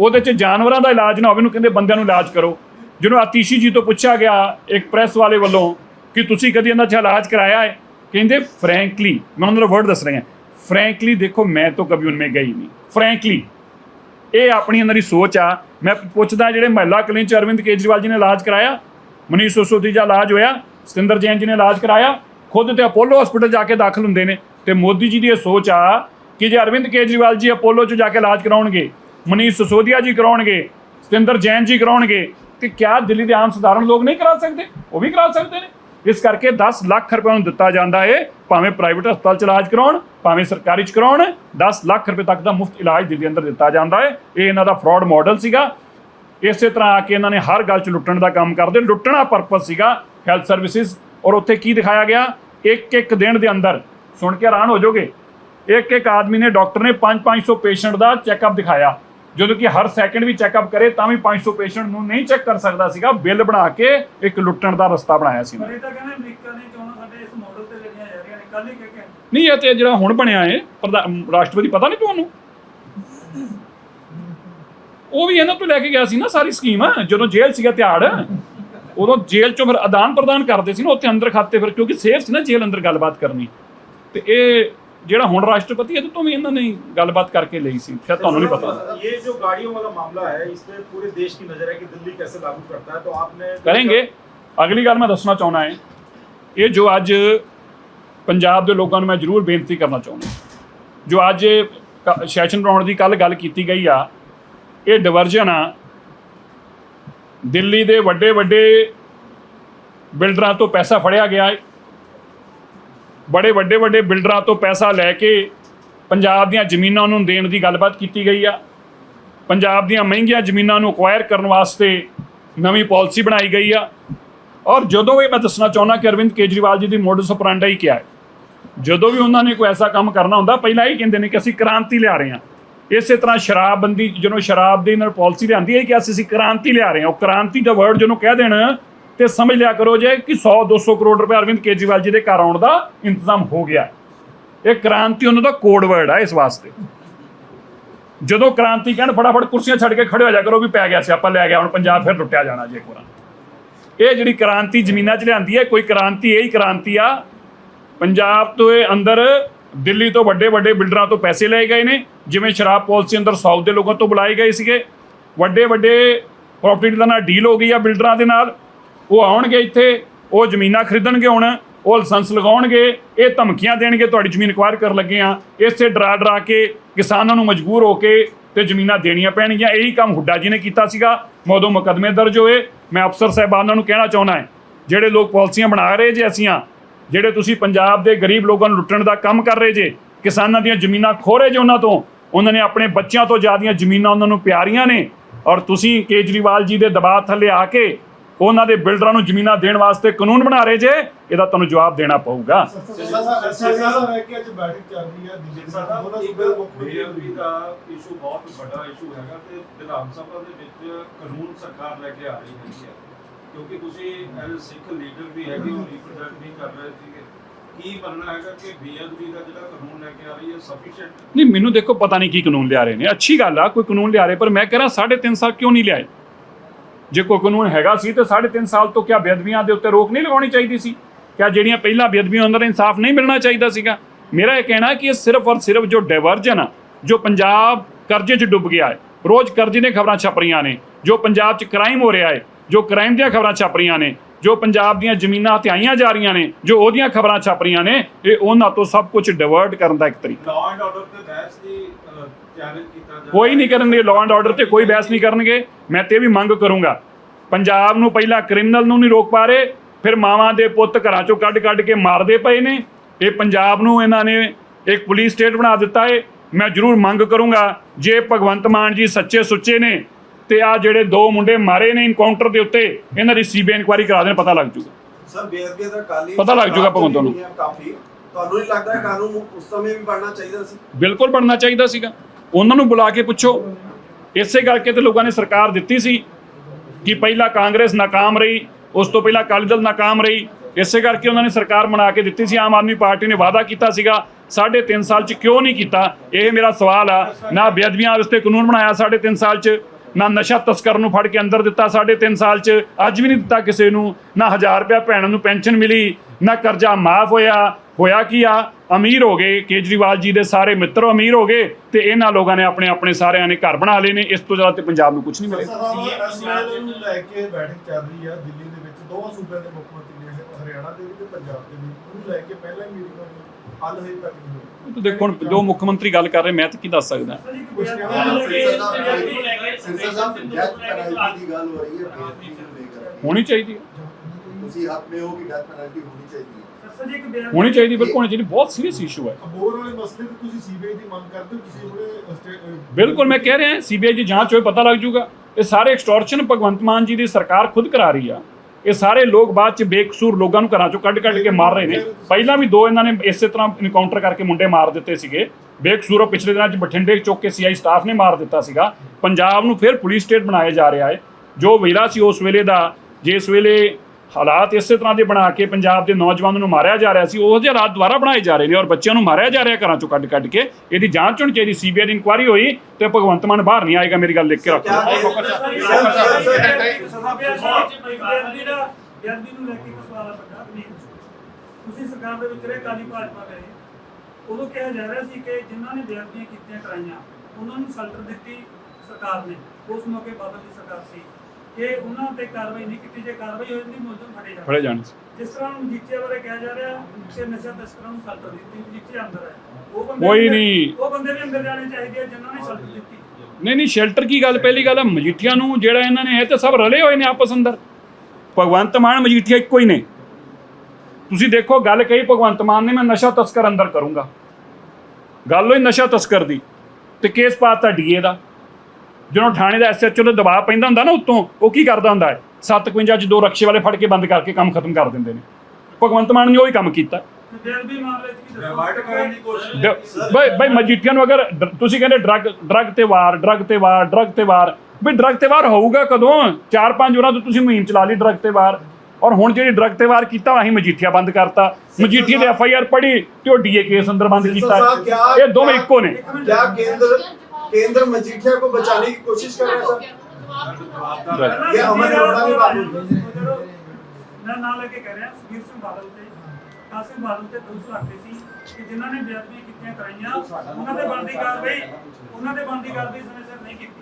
ਉਹਦੇ 'ਚ ਜਾਨਵਰਾਂ ਦਾ ਇਲਾਜ ਨਾ ਹੋਵੇ ਨੂੰ ਕਹਿੰਦੇ ਬੰਦਿਆਂ ਨੂੰ ਇਲਾਜ ਕਰੋ। ਜਿਹਨੂੰ ਆਤੀਸ਼ੀ ਜੀ ਤੋਂ ਪੁੱਛਿਆ ਗਿਆ, ਇੱਕ ਪ੍ਰੈਸ ਵਾਲੇ ਵੱਲੋਂ, ਕਿ ਤੁਸੀਂ ਕਦੀ ਇਹਨਾਂ 'ਚ ਇਲਾਜ ਕਰਾਇਆ ਹੈ? ਕਹਿੰਦੇ ਫ੍ਰੈਂਕਲੀ ਮੈਂ ਉਹਨਾਂ ਦਾ ਵਰਡ ਦੱਸ ਰਿਹਾ ਫ੍ਰੈਂਕਲੀ ਦੇਖੋ, ਮੈਂ ਤਾਂ ਕभी ਉਨमें ਗਈ ਨਹੀਂ। ਫ੍ਰੈਂਕਲੀ ਇਹ ਆਪਣੀ ਅੰਦਰ ਹੀ ਸੋਚ ਆ। ਮੈਂ ਪੁੱਛਦਾ ਜਿਹੜੇ ਮਹਿਲਾ ਕਲੀਨਿਕ ਚ ਅਰਵਿੰਦ ਕੇਜਰੀਵਾਲ ਜੀ ਨੇ ਇਲਾਜ ਕਰਾਇਆ, ਮਨੀਸ਼ ਸਿਸੋਦੀ ਦਾ ਇਲਾਜ ਹੋਇਆ, ਸਤਿੰਦਰ ਜੈਨ ਜੀ ਨੇ ਇਲਾਜ ਕਰਾਇਆ, ਖੁਦ ਤੇ ਅਪੋਲੋ ਹਸਪੀਟਲ ਜਾ ਕੇ ਦਾਖਲ ਹੁੰਦੇ ਨੇ। ਤੇ ਮੋਦੀ ਜੀ ਦੀ ਇਹ ਸੋਚ ਆ ਕਿ ਜੇ ਅਰਵਿੰਦ ਕੇਜਰੀਵਾਲ ਜੀ ਅਪੋਲੋ ਚ ਜਾ ਕੇ ਇਲਾਜ ਕਰਾਉਣਗੇ, ਮਨੀਸ਼ ਸਸੋਦੀਆ ਜੀ ਕਰਾਉਣਗੇ, ਸਤਿੰਦਰ ਜੈਨ ਜੀ ਕਰਾਉਣਗੇ, ਤੇ ਕਿਆ ਦਿੱਲੀ ਦੇ ਆਮ ਸਧਾਰਨ ਲੋਕ ਨਹੀਂ ਕਰਾ ਸਕਦੇ? ਉਹ ਵੀ ਕਰਾ ਸਕਦੇ ਨੇ। ਇਸ ਕਰਕੇ 10 ਲੱਖ ਰੁਪਏ ਨੂੰ ਦਿੱਤਾ ਜਾਂਦਾ ਹੈ ਭਾਵੇਂ ਪ੍ਰਾਈਵੇਟ ਹਸਪਤਾਲ ਚ ਇਲਾਜ ਕਰਾਉਣ, ਭਾਵੇਂ ਸਰਕਾਰੀ ਚ ਕਰਾਉਣ 10 ਲੱਖ ਰੁਪਏ ਤੱਕ ਦਾ ਮੁਫਤ ਇਲਾਜ ਦਿੱਲੀ ਅੰਦਰ ਦਿੱਤਾ ਜਾਂਦਾ ਹੈ ਇਹ ਇਹਨਾਂ ਦਾ ਫਰਾਡ ਮਾਡਲ ਸੀਗਾ। ਇਸੇ ਤਰ੍ਹਾਂ ਆ ਕੇ ਇਹਨਾਂ ਨੇ ਹਰ ਗੱਲ ਚ ਲੁੱਟਣ ਦਾ ਕੰਮ ਕਰਦੇ। ਲੁੱਟਣਾ ਪਰਪਸ ਸੀਗਾ ਹੈਲਥ ਸਰਵਿਸਿਜ਼ ਔਰ ਉੱਥੇ ਕੀ ਦਿਖਾਇਆ ਗਿਆ? ਇੱਕ ਇੱਕ ਦਿਨ ਦੇ ਅੰਦਰ। ਸੁਣ ਕੇ ਹੈਰਾਨ ਹੋ ਜਾਓਗੇ। ਇੱਕ ਇੱਕ ਆਦਮੀ ਨੇ ਡਾਕਟਰ ਨੇ 5-500 ਪੇਸ਼ੈਂਟ ਦਾ ਚੈੱਕਅਪ ਦਿਖਾਇਆ। ਜਦੋਂ ਕਿ ਹਰ ਸੈਕਿੰਡ ਵੀ ਚੈੱਕਅਪ ਕਰੇ ਤਾਂ ਵੀ 500 ਪੇਸ਼ੈਂਟ ਨੂੰ ਨਹੀਂ ਚੈੱਕ ਕਰ ਸਕਦਾ ਸੀਗਾ। ਬਿੱਲ ਬਣਾ ਕੇ ਇੱਕ ਲੁੱਟਣ ਦਾ ਰਸਤਾ ਬਣਾਇਆ ਸੀ ਪਰ ਇਹ ਤਾਂ ਕਹਿੰਦੇ ਅਮਰੀਕਾ ਨੇ ਚੋਣਾਂ ਸਾਡੇ ਇਸ ਮਾਡਲ ਤੇ ਲੜੀਆਂ ਜਾ ਰਹੀਆਂ ਨੇ। ਕੱਲ ਹੀ ਕਹਿ ਕੇ। ਨਹੀਂ ਇਹ ਤੇ ਜਿਹੜਾ ਹੁਣ ਬਣਿਆ ਹੈ ਰਾਸ਼ਟਰਪਤੀ ਪਤਾ ਨਹੀਂ ਤੁਹਾਨੂੰ? ਉਹ ਵੀ ਇਹਨਾਂ ਤੋਂ ਲੈ ਕੇ ਗਿਆ ਸੀ ਨਾ ਸਾਰੀ ਸਕੀਮ। ਜਦੋਂ ਜੇਲ੍ਹ ਸੀਗਾ ਤਿਹਾੜ ਉਦੋਂ ਜੇਲ੍ਹ ਚੋਂ ਫਿਰ ਆਦਾਨ ਪ੍ਰਦਾਨ ਕਰਦੇ ਸੀ ਨਾ ਉੱਥੇ ਅੰਦਰ ਖਾਤੇ ਫਿਰ ਕਿਉਂਕਿ ਸੇਫ ਸੀ ਨਾ ਜੇਲ੍ਹ ਅੰਦਰ ਗੱਲਬਾਤ ਕਰਨੀ। ਤੇ ਇਹ ਜਿਹੜਾ ਹੁਣ ਰਾਸ਼ਟਰਪਤੀ ਹੈ ਇਹਦੇ ਤੋਂ ਵੀ ਇਹਨਾਂ ਨੇ ਗੱਲਬਾਤ ਕਰਕੇ ਲਈ ਸੀ ਸ਼ਾਇਦ ਤੁਹਾਨੂੰ ਨਹੀਂ ਪਤਾ ये जो गाड़ियों वाला मामला है इसमें पूरे देश की नजर है कि दिल्ली कैसे लागू करता है तो आपने ਕਰਾਂਗੇ ਅਗਲੀ ਗੱਲ ਮੈਂ ਦੱਸਣਾ ਚਾਹੁੰਦਾ ਹੈ ਇਹ ਜੋ ਅੱਜ ਪੰਜਾਬ ਦੇ ਲੋਕਾਂ ਨੂੰ ਮੈਂ ਜ਼ਰੂਰ ਬੇਨਤੀ ਕਰਨਾ ਚਾਹੁੰਦਾ ਜੋ ਅੱਜ ਇਹ ਕ- ਸੈਸ਼ਨ ਬਣਾਉਣ ਦੀ ਕੱਲ ਗੱਲ ਕੀਤੀ ਗਈ ਆ ਇਹ ਡਿਵਰਜਨ ਆ ਦਿੱਲੀ ਦੇ ਵੱਡੇ ਵੱਡੇ ਬਿਲਡਰਾਂ ਤੋਂ ਪੈਸਾ ਫੜਿਆ ਗਿਆ ਹੈ ਬੜੇ ਵੱਡੇ ਵੱਡੇ ਬਿਲਡਰਾਂ ਤੋਂ ਪੈਸਾ ਲੈ ਕੇ ਪੰਜਾਬ ਦੀਆਂ ਜ਼ਮੀਨਾਂ ਨੂੰ ਦੇਣ ਦੀ ਗੱਲਬਾਤ ਕੀਤੀ ਗਈ ਆ। ਪੰਜਾਬ ਦੀਆਂ ਮਹਿੰਗੀਆਂ ਜ਼ਮੀਨਾਂ ਨੂੰ ਅਕਵਾਇਰ ਕਰਨ ਵਾਸਤੇ ਨਵੀਂ ਪਾਲਿਸੀ ਬਣਾਈ ਗਈ ਆ। ਔਰ ਜਦੋਂ ਵੀ ਮੈਂ ਦੱਸਣਾ ਚਾਹੁੰਦਾ ਕਿ ਅਰਵਿੰਦ ਕੇਜਰੀਵਾਲ ਜੀ ਦੀ ਮੋਡਸ ਆਪਰੈਂਡਾ ਹੀ ਕਿਹਾ ਹੈ ਜਦੋਂ ਵੀ ਉਹਨਾਂ ਨੇ ਕੋਈ ਐਸਾ ਕੰਮ ਕਰਨਾ ਹੁੰਦਾ, ਪਹਿਲਾਂ ਹੀ ਕਹਿੰਦੇ ਨੇ ਕਿ ਅਸੀਂ ਕ੍ਰਾਂਤੀ ਲਿਆ ਰਹੇ ਹਾਂ। ਇਸੇ ਤਰ੍ਹਾਂ ਸ਼ਰਾਬਬੰਦੀ ਜਦੋਂ ਸ਼ਰਾਬ ਦੇ ਨਾਲ ਪਾਲਿਸੀ ਲਿਆਂਦੀ ਹੈ ਕਿ ਅਸੀਂ ਅਸੀਂ ਕ੍ਰਾਂਤੀ ਲਿਆ ਰਹੇ ਹਾਂ। ਉਹ ਕ੍ਰਾਂਤੀ ਦਾ ਵਰਡ ਜਿਹਨੂੰ ਕਹਿ ਦੇਣ ਤੇ ਸਮਝ ਲਿਆ ਕਰੋ ਜੇ ਕਿ 100 200 ਕਰੋੜ ਰੁਪਏ ਅਰਵਿੰਦ ਕੇਜਰੀਵਾਲ ਜੀ ਦੇ ਘਰ ਆਉਣ ਦਾ ਇੰਤਜ਼ਾਮ ਹੋ ਗਿਆ। ਇਹ ਕ੍ਰਾਂਤੀ ਉਹਨਾਂ ਦਾ ਕੋਡ ਵਰਡ ਆ ਇਸ ਵਾਸਤੇ। ਜਦੋਂ ਕ੍ਰਾਂਤੀ ਕਹਿਣ, ਫਟਾਫਟ ਕੁਰਸੀਆਂ ਛੱਡ ਕੇ ਖੜੇ ਹੋ ਜਾ ਕਰੋ ਵੀ ਪੈ ਗਿਆ ਸੀ, ਆਪਾਂ ਲੈ ਗਿਆ, ਹੁਣ ਪੰਜਾਬ ਫਿਰ ਲੁੱਟਿਆ ਜਾਣਾ ਜੇ ਇੱਕ ਇਹ ਜਿਹੜੀ ਕ੍ਰਾਂਤੀ ਜ਼ਮੀਨਾਂ 'ਚ ਲਿਆਂਦੀ ਹੈ, ਕੋਈ ਕ੍ਰਾਂਤੀ, ਇਹੀ ਕ੍ਰਾਂਤੀ ਆ, ਪੰਜਾਬ ਤੋਂ ਇਹ ਅੰਦਰ ਦਿੱਲੀ ਤੋਂ ਵੱਡੇ ਵੱਡੇ ਬਿਲਡਰਾਂ ਤੋਂ ਪੈਸੇ ਲਏ ਗਏ ਨੇ, ਜਿਵੇਂ ਸ਼ਰਾਬ ਪਾਲਿਸੀ ਅੰਦਰ ਸਾਊਥ ਦੇ ਲੋਕਾਂ ਤੋਂ ਬੁਲਾਏ ਗਏ ਸੀਗੇ। ਵੱਡੇ ਵੱਡੇ ਪ੍ਰਾਪਰਟੀ ਦਾ ਨਾਲ ਡੀਲ ਹੋ ਗਈ ਆ ਬਿਲਡਰਾਂ ਦੇ ਨਾਲ। ਉਹ ਆਉਣਗੇ ਇੱਥੇ, ਉਹ ਜ਼ਮੀਨਾਂ ਖਰੀਦਣਗੇ ਹੁਣ, ਉਹ ਲਾਇਸੈਂਸ ਲਗਾਉਣਗੇ, ਇਹ ਧਮਕੀਆਂ ਦੇਣਗੇ, ਤੁਹਾਡੀ ਜ਼ਮੀਨ ਅਕਵਾਇਰ ਕਰਨ ਲੱਗੇ ਆ। ਇਸੇ ਡਰਾ ਡਰਾ ਕੇ ਕਿਸਾਨਾਂ ਨੂੰ ਮਜਬੂਰ ਹੋ ਕੇ ਤੇ ਜ਼ਮੀਨਾਂ ਦੇਣੀਆਂ ਪੈਣਗੀਆਂ। ਇਹੀ ਕੰਮ ਹੁੱਡਾ ਜੀ ਨੇ ਕੀਤਾ ਸੀਗਾ। ਮੈਂ ਉਦੋਂ ਮੁਕੱਦਮੇ ਦਰਜ ਹੋਏ। ਮੈਂ ਅਫਸਰ ਸਾਹਿਬਾਨਾਂ ਨੂੰ ਕਹਿਣਾ ਚਾਹੁੰਦਾ ਹਾਂ, ਜਿਹੜੇ ਲੋਕ ਪਾਲਿਸੀਆਂ ਬਣਾ ਰਹੇ ਜੇ ਅਸੀਂ ਜਿਹੜੇ ਤੁਸੀਂ ਪੰਜਾਬ ਦੇ ਗਰੀਬ ਲੋਕਾਂ ਨੂੰ ਲੁੱਟਣ ਦਾ ਕੰਮ ਕਰ ਰਹੇ ਜੇ, ਕਿਸਾਨਾਂ ਦੀਆਂ ਜ਼ਮੀਨਾਂ ਖੋਹ ਰਹੇ ਜੇ ਉਹਨਾਂ ਤੋਂ, ਉਹਨਾਂ ਨੇ ਆਪਣੇ ਬੱਚਿਆਂ ਤੋਂ ਜ਼ਿਆਦੀਆਂ ਜ਼ਮੀਨਾਂ ਉਹਨਾਂ ਨੂੰ ਪਿਆਰੀਆਂ ਨੇ। ਔਰ ਤੁਸੀਂ ਕੇਜਰੀਵਾਲ ਜੀ ਦੇ ਦਬਾਅ ਥੱਲੇ ਆ ਕੇ ਉਹਨਾਂ ਦੇ ਬਿਲਡਰਾਂ ਨੂੰ ਜ਼ਮੀਨਾਂ ਦੇਣ ਵਾਸਤੇ ਕਾਨੂੰਨ ਬਣਾ ਰਹੇ ਜੇ ਇਹਦਾ ਤੁਹਾਨੂੰ ਜਵਾਬ ਦੇਣਾ ਪਊਗਾ। ਸਾਹਿਬ ਹੈ ਕਿ ਅੱਜ ਬੈਠਕ ਚੱਲ ਰਹੀ ਹੈ ਦਿੱਲੀ ਸਾਡਾ ਦੋਨਾਂ ਇੱਕ ਸੂਬੇ ਦੇ ਮੁੱਖ ਮੰਤਰੀ ਬੇਅਦਬੀ ਦਾ ਇਸ਼ੂ ਬਹੁਤ ਵੱਡਾ ਇਸ਼ੂ ਹੈਗਾ ਤੇ ਵਿਧਾਨ ਸਭਾ ਦੇ ਵਿੱਚ ਕਾਨੂੰਨ ਸਰਕਾਰ ਲੈ ਕੇ ਆ ਰਹੀ ਹੈਗੀ ਹੈ ਕਿਉਂਕਿ ਤੁਸੀਂ ਐਜ਼ ਸਿੱਖ ਲੀਡਰ ਵੀ ਹੈਗੇ ਹੋ ਰਿਪਰੈਜ਼ੈਂਟ ਵੀ ਕਰ ਰਹੇ ਸੀਗੇ ਕੀ ਮੰਨਣਾ ਹੈਗਾ ਕਿ ਬੇਅਦਬੀ ਦਾ ਜਿਹੜਾ ਕਾਨੂੰਨ ਲੈ ਕੇ ਆ ਰਹੀ ਹੈ ਸਫੀਸ਼ੀਐਂਟ ਨਹੀਂ ਮੈਨੂੰ ਦੇਖੋ ਪਤਾ ਨਹੀਂ ਕੀ ਕਾਨੂੰਨ ਲਿਆ ਰਹੇ ਨੇ। ਅੱਛੀ ਗੱਲ ਆ ਕੋਈ ਕਾਨੂੰਨ ਲਿਆ ਰਹੇ ਪਰ ਮੈਂ ਕਹਿ ਰਿਹਾ 3.5 ਸਾਲ ਕਿਉਂ ਨਹੀਂ ਲਿਆਏ? ਜੇ ਕੋਈ ਕਾਨੂੰਨ ਹੈਗਾ ਸੀ ਤੇ 3.5 ਸਾਲ ਤੋਂ ਕਿਆ ਬੇਅਦਬੀਆਂ ਦੇ ਉੱਤੇ ਰੋਕ ਨਹੀਂ ਲਗਾਉਣੀ ਚਾਹੀਦੀ ਸੀ? ਕਿਆ ਜਿਹੜੀਆਂ ਪਹਿਲਾਂ ਬੇਅਦਬੀਆਂ ਉਹਨਾਂ ਦਾ ਇਨਸਾਫ ਨਹੀਂ ਮਿਲਣਾ ਚਾਹੀਦਾ ਸੀਗਾ? ਮੇਰਾ ਇਹ ਕਹਿਣਾ ਕਿ ਇਹ ਸਿਰਫ ਔਰ ਸਿਰਫ ਜੋ ਡਾਇਵਰਜਨ ਆ, ਜੋ ਪੰਜਾਬ ਕਰਜ਼ੇ 'ਚ ਡੁੱਬ ਗਿਆ ਹੈ, ਰੋਜ਼ ਕਰਜ਼ੇ ਦੀਆਂ ਖਬਰਾਂ ਛਪ ਰਹੀਆਂ ਨੇ, ਜੋ ਪੰਜਾਬ 'ਚ ਕ੍ਰਾਈਮ ਹੋ ਰਿਹਾ ਹੈ, ਜੋ ਕ੍ਰਾਈਮ ਦੀਆਂ ਖਬਰਾਂ ਛਪ ਰਹੀਆਂ ਨੇ, ਜੋ ਪੰਜਾਬ ਦੀਆਂ ਜ਼ਮੀਨਾਂ ਹਥਿਆਈਆਂ ਜਾ ਰਹੀਆਂ ਨੇ, ਜੋ ਉਹਦੀਆਂ ਖਬਰਾਂ ਛਪ ਰਹੀਆਂ ਨੇ, ਇਹ ਉਹਨਾਂ ਤੋਂ ਸਭ ਕੁਝ ਡਿਵਰਟ ਕਰਨ ਦਾ ਇੱਕ ਤਰੀਕਾ। ਲਾਅ ਐਂਡ ਆਰਡਰ ਤੇ ਬਹਿਸ ਦੀ ਚੈਲੰਜ ਕੀਤਾ ਜਾ ਕੋਈ ਨਹੀਂ ਕਰਨਗੇ ਲਾਅ ਐਂਡ ਆਰਡਰ ਤੇ ਕੋਈ ਬਹਿਸ ਨਹੀਂ ਕਰਨਗੇ। ਮੈਂ ਤੇ ਵੀ ਮੰਗ ਕਰੂੰਗਾ ਪੰਜਾਬ ਨੂੰ ਪਹਿਲਾਂ ਕ੍ਰਿਮੀਨਲ ਨੂੰ ਨਹੀਂ ਰੋਕ ਪਾ ਰਹੇ ਫਿਰ ਮਾਵਾਂ ਦੇ ਪੁੱਤ ਘਰਾਂ ਚੋਂ ਕੱਢ ਕੱਢ ਕੇ ਮਾਰਦੇ ਪਏ ਨੇ। ਇਹ ਪੰਜਾਬ ਨੂੰ ਇਹਨਾਂ ਨੇ ਇੱਕ ਪੁਲਿਸ ਸਟੇਟ ਬਣਾ ਦਿੱਤਾ ਏ। ਮੈਂ ਜ਼ਰੂਰ ਮੰਗ ਕਰੂੰਗਾ ਜੇ ਭਗਵੰਤ ਮਾਨ ਜੀ ਸੱਚੇ ਸੁੱਚੇ ਨੇ ਤੇ ਆ ਜਿਹੜੇ ਦੋ ਮੁੰਡੇ ਮਾਰੇ ਨੇ ਇਨਕਾਊਂਟਰ ਦੇ ਉੱਤੇ ਇਹਨਾਂ ਦੀ ਸੀਬੀਆਈ ਇਨਕੁਆਇਰੀ ਕਰਾ ਦੇਣ ਪਤਾ ਲੱਗ ਜੂਗਾ। ਸਰ ਬੇਅਦਬੀ ਦਾ ਕਾਲੀ ਪਤਾ ਲੱਗ ਜਾਊਗਾ ਭਗਵੰਤ ਨੂੰ। ਕਾਫੀ ਤੁਹਾਨੂੰ ਨਹੀਂ ਲੱਗਦਾ ਕਾਨੂੰਨ ਉਸ ਸਮੇਂ ਵੀ ਬਣਨਾ ਚਾਹੀਦਾ ਸੀ? ਬਿਲਕੁਲ ਬਣਨਾ ਚਾਹੀਦਾ ਸੀਗਾ। ਉਹਨਾਂ ਨੂੰ ਬੁਲਾ ਕੇ ਪੁੱਛੋ। ਇਸੇ ਕਰਕੇ ਤੇ ਲੋਕਾਂ ਨੇ ਸਰਕਾਰ ਦਿੱਤੀ ਸੀ ਕਿ ਪਹਿਲਾਂ ਕਾਂਗਰਸ ਨਾਕਾਮ ਰਹੀ, ਉਸ ਤੋਂ ਪਹਿਲਾਂ ਅਕਾਲੀ ਦਲ ਨਾਕਾਮ ਰਹੀ। ਇਸੇ ਕਰਕੇ ਉਹਨਾਂ ਨੇ ਸਰਕਾਰ ਬਣਾ ਕੇ ਦਿੱਤੀ ਸੀ। ਆਮ ਆਦਮੀ ਪਾਰਟੀ ਨੇ ਵਾਅਦਾ ਕੀਤਾ ਸੀਗਾ, ਸਾਢੇ ਤਿੰਨ ਸਾਲ ਚ ਕਿਉਂ ਨਹੀਂ ਕੀਤਾ? ਇਹ ਮੇਰਾ ਸਵਾਲ ਆ। ਨਾ ਬੇਅਦਬੀਆਂ ਵਾਸਤੇ ਕਾਨੂੰਨ ਬਣਾਇਆ ਸਾਢੇ ਤਿੰਨ ਸਾਲ ਚ, ਨਾ ਨਸ਼ਾ ਤਸਕਰ ਨੂੰ ਫੜ ਕੇ ਅੰਦਰ ਦਿੱਤਾ ਸਾਢੇ ਤਿੰਨ ਸਾਲ ਚ। ਅੱਜ ਵੀ ਨਹੀਂ ਦਿੱਤਾ ਕਿਸੇ ਨੂੰ। ਨਾ 1000 ਰੁਪਇਆ ਭੈਣਾਂ ਨੂੰ ਪੈਨਸ਼ਨ ਮਿਲੀ, ਨਾ ਕਰਜ਼ਾ ਮਾਫ ਹੋਇਆ। ਹੋਇਆ ਕੀ ਆ? ਅਮੀਰ ਹੋ ਗਏ ਕੇਜਰੀਵਾਲ ਜੀ ਦੇ ਸਾਰੇ ਮਿੱਤਰ ਅਮੀਰ ਹੋ ਗਏ ਤੇ ਇਹਨਾਂ ਲੋਕਾਂ ਨੇ ਆਪਣੇ ਆਪਣੇ ਸਾਰਿਆਂ ਨੇ ਘਰ ਬਣਾ ਲਏ ਨੇ। ਇਸ ਤੋਂ ਜ਼ਿਆਦਾ ਤੇ ਪੰਜਾਬ ਨੂੰ ਕੁਝ ਨਹੀਂ ਮਿਲੇਗਾ ਸਾਹਿਬ ਐਸਐਲ ਨੂੰ ਲੈ ਕੇ ਬੈਠਕ ਚੱਲ ਰਹੀ ਹੈ ਦਿੱਲੀ ਦੇ ਵਿੱਚ ਦੋਵਾਂ ਸੂਬਿਆਂ ਦੇ ਮੁੱਖ ਮੰਤਰੀ ਨੇ ਹਰਿਆਣਾ ਦੇ ਵੀ ਤੇ ਪੰਜਾਬ ਦੇ ਵੀ। ਉਹਨੂੰ ਲੈ ਕੇ ਪਹਿਲਾਂ ਹੀ ਮੀਟਿੰਗ ਹੋਈ ਹੱਲ ਹਜੇ ਤੱਕ ਨਹੀਂ ਹੋਈ। ਤੂੰ ਦੇਖੋ ਹੁਣ ਜੋ ਮੁੱਖ ਮੰਤਰੀ ਗੱਲ ਕਰ ਰਹੇ ਮੈਂ ਤਾਂ ਕੀ ਦੱਸ ਸਕਦਾ। ਹੋਣੀ ਚਾਹੀਦੀ ਹੈ। ਤੁਸੀਂ ਮੇ ਹੋ ਕਿ ਡੈਥ ਪੈਨਲਟੀ ਹੋਣੀ ਚਾਹੀਦੀ ਹੈ। ਹੋਣੀ ਚਾਹੀਦੀ ਬਿਲਕੁਲ ਹੋਣੀ ਚਾਹੀਦੀ। ਬਹੁਤ ਸੀਰੀਅਸ ਇਸ਼ੂ ਹੈ। ਅਬੋਰ ਵਾਲੇ ਮਸਲੇ ਤੇ ਤੁਸੀਂ ਸੀਬੀਆਈ ਦੀ ਮੰਗ ਕਰਦੇ ਹੋ ਤੁਸੀਂ ਉਹਦੇ ਸਟੇ- ਬਿਲਕੁਲ ਮੈਂ ਕਹਿ ਰਿਹਾ ਸੀਬੀਆਈ ਦੀ ਜਾਂਚ ਹੋਏ ਪਤਾ ਲੱਗ ਜਾਊਗਾ। ਇਹ ਸਾਰੇ ਐਕਸਟੋਰਸ਼ਨ ਭਗਵੰਤ ਮਾਨ ਜੀ ਦੀ ਸਰਕਾਰ ਖੁਦ ਕਰਾ ਰਹੀ ਆ। ਇਹ ਸਾਰੇ ਲੋਕ ਬਾਅਦ ਚ ਬੇਕਸੂਰ ਲੋਕਾਂ ਨੂੰ ਘਰਾਂ ਚੋਂ ਕੱਢ ਕੱਢ ਕੇ ਮਾਰ ਰਹੇ ਨੇ। ਪਹਿਲਾਂ ਵੀ ਦੋ ਇਹਨਾਂ ਨੇ ਇਸੇ ਤਰ੍ਹਾਂ ਇਨਕਾਊਂਟਰ ਕਰਕੇ ਮੁੰਡੇ ਮਾਰ ਦਿੱਤੇ ਸੀਗੇ। ਬੇਕਸੂਰੋ ਪਿਛਲੇ ਦਿਨਾਂ 'ਚ ਬਠਿੰਡੇ ਚੌਕ ਕੇ ਸੀਆਈ ਸਟਾਫ ਨੇ ਮਾਰ ਦਿੱਤਾ ਸੀਗਾ। ਪੰਜਾਬ ਨੂੰ ਫਿਰ ਪੁਲਿਸ ਸਟੇਟ ਬਣਾਇਆ ਜਾ ਰਿਹਾ ਹੈ। ਜੋ ਵੇਲਾ ਸੀ ਉਸ ਵੇਲੇ ਦਾ ਜਿਸ ਵੇਲੇ ਹਾਲਾਤ ਇਸੇ ਤਰ੍ਹਾਂ ਦੇ ਬਣਾ ਕੇ ਪੰਜਾਬ ਦੇ ਨੌਜਵਾਨਾਂ ਨੂੰ ਮਾਰਿਆ ਜਾ ਰਿਹਾ ਸੀ ਉਹ ਜਿਹੇ ਹਾਲਾਤ ਦੁਬਾਰਾ ਬਣਾਏ ਜਾ ਰਹੇ ਨੇ ਔਰ ਬੱਚਿਆਂ ਨੂੰ ਮਾਰਿਆ ਜਾ ਰਿਹਾ ਘਰਾਂ ਚੋਂ ਕੱਢ ਕੱਢ ਕੇ ਇਹਦੀ ਜਾਂਚ ਹੋਣੀ ਚਾਹੀਦੀ ਸੀਬੀਆਈ ਦੀ ਇਨਕੁਆਇਰੀ ਹੋਈ ਤੇ ਭਗਵੰਤ ਮਾਨ ਬਾਹਰ ਨਹੀਂ ਆਏਗਾ ਮੇਰੀ ਗੱਲ ਲਿਖ ਕੇ ਰੱਖੋ ਬੇਅਦਬੀ ਦਾ ਬੇਅਦਬੀ ਨੂੰ ਲੈ ਕੇ ਇੱਕ ਸਵਾਲ ਆ ਵੱਡਾ ਪਲੀਜ਼ ਤੁਸੀਂ ਸਰਕਾਰ ਦੇ ਵਿੱਚ ਰਹੇ ਕਾਲੀ ਭਾਜਪਾ ਰਹੇ ਉਦੋਂ ਕਿਹਾ ਜਾ ਰਿਹਾ ਸੀ ਕਿ ਜਿਨ੍ਹਾਂ ਨੇ ਬੇਅਦਬੀਆਂ ਕੀਤੀਆਂ ਕਰਾਈਆਂ ਉਹਨਾਂ ਨੂੰ ਸਲਟਰ ਦਿੱਤੀ ਸਰਕਾਰ ਨੇ ਉਸ ਮੌਕੇ ਬਾਦਲ ਦੀ ਸਰਕਾਰ ਸੀ ਕਿ ਉਹਨਾਂ ਤੇ ਕਾਰਵਾਈ ਨਹੀਂ ਕੀਤੀ ਜੇ ਕਾਰਵਾਈ ਹੋ ਜਾਂਦੀ ਮੁਲਜ਼ਮ ਫੜੇ ਜਾਂਦੇ ਫੜੇ ਜਾਣ ਜਿਸ ਤਰ੍ਹਾਂ ਹੁਣ ਮਜੀਠੀਆ ਬਾਰੇ ਕਿਹਾ ਜਾ ਰਿਹਾ ਕਿ ਨਸ਼ਾ ਤਸਕਰਾਂ ਨੂੰ ਸਲਟਰ ਦਿੱਤੀ ਮਜੀਠੀਆ ਅੰਦਰ ਹੈ ਉਹ ਬੰਦੇ ਕੋਈ ਨਹੀਂ। ਉਹ ਬੰਦੇ ਵੀ ਅੰਦਰ ਜਾਣੇ ਚਾਹੀਦੇ ਆ ਜਿਨ੍ਹਾਂ ਨੇ ਸਲਟਰ ਦਿੱਤੀ। ਨਹੀਂ ਨਹੀਂ ਸ਼ੈਲਟਰ ਕੀ ਗੱਲ? ਪਹਿਲੀ ਗੱਲ ਹੈ ਮਜੀਠੀਆ ਨੂੰ ਜਿਹੜਾ ਇਹਨਾਂ ਨੇ ਇਹ ਤੇ ਸਭ ਰਲੇ ਹੋਏ ਨੇ ਆਪਸ ਅੰਦਰ। ਭਗਵੰਤ ਮਾਨ ਮਜੀਠੀਆ ਇੱਕੋ ਹੀ ਨੇ। ਤੁਸੀਂ ਦੇਖੋ ਗੱਲ ਕਹੀ ਭਗਵੰਤ ਮਾਨ ਨੇ ਮੈਂ ਨਸ਼ਾ ਤਸਕਰ ਅੰਦਰ ਕਰੂੰਗਾ। ਗੱਲ ਹੋਈ ਨਸ਼ਾ ਤਸਕਰ ਦੀ ਤੇ ਕੇਸ ਪਾਤਾ ਡੀਏ ਦਾ। ਜਦੋਂ ਥਾਣੇ ਦਾ ਐਸਐਚਓ ਤੇ ਦਬਾਅ ਪੈਂਦਾ ਹੁੰਦਾ ਨਾ ਉੱਤੋਂ ਉਹ ਕੀ ਕਰਦਾ ਹੁੰਦਾ ਹੈ? 751 ਚ ਦੋ ਰਕਸ਼ੇ ਵਾਲੇ ਫੜ ਕੇ ਬੰਦ ਕਰਕੇ ਕੰਮ ਖਤਮ ਕਰ ਦਿੰਦੇ ਨੇ। ਭਗਵੰਤ ਮਾਨ ਨੇ ਉਹੀ ਕੰਮ ਕੀਤਾ। ਬਈ ਬਈ ਮਜੀਠੀਆਂ ਨੂੰ ਅਗਰ ਤੁਸੀਂ ਕਹਿੰਦੇ ਡਰਗ ਡਰਗ ਤੇ ਵਾਰ ਡਰਗ ਤੇ ਵਾਰ ਡਰਗ ਤੇ ਵਾਰ। ਵੀ ਡਰਗ ਤੇ ਵਾਰ ਹੋਊਗਾ ਕਦੋਂ? ਚਾਰ ਪੰਜ ਉਹਨਾਂ ਤੋਂ ਤੁਸੀਂ ਮੁਹਿੰਮ ਚਲਾ ਲਈ ਡਰਗ ਤੇ ਵਾਰ। ਔਰ ਹੁਣ ਜਿਹੜੀ ਡਰਗ ਤੇ ਵਾਰ ਕੀਤਾ ਅਸੀਂ ਮਜੀਠੀਆ ਬੰਦ ਕਰਤਾ। ਮਜੀਠੀਆ ਦੇ ਐਫ ਆਈ ਆਰ ਪੜੀ ਤੇ ਉਹ ਡੀਏ ਕੇਸ ਅੰਦਰ ਬੰਦ ਕੀਤਾ। ਇਹ ਦੋਵੇਂ ਇੱਕੋ ਨੇ। ਕਿਆ ਕੇਂਦਰ केंद्र मजीठिया को बचाने की कोशिश कर रहा है Right. ये अमर अरोड़ा की बात होगी। ਮੈਂ ਨਾਲ ਲੈ ਕੇ ਕਹਿ ਰਿਹਾ ਸੁਖਬੀਰ ਸਿੰਘ ਬਾਦਲ ਤੇ ਕਾਸਿਮ ਬਾਦਲ ਤੇ ਦੋਸ਼ ਲੱਗਦੇ ਸੀ ਕਿ ਜਿਨ੍ਹਾਂ ਨੇ ਬੇਅਦਬੀ ਕੀਤੀਆਂ ਕਰਾਈਆਂ ਉਹਨਾਂ ਤੇ ਬਣਦੀ ਕਾਰਵਾਈ ਉਹਨਾਂ ਤੇ ਬਣਦੀ ਕਾਰਵਾਈ ਸਮੇਂ ਸਿਰ ਨਹੀਂ ਕੀਤੀ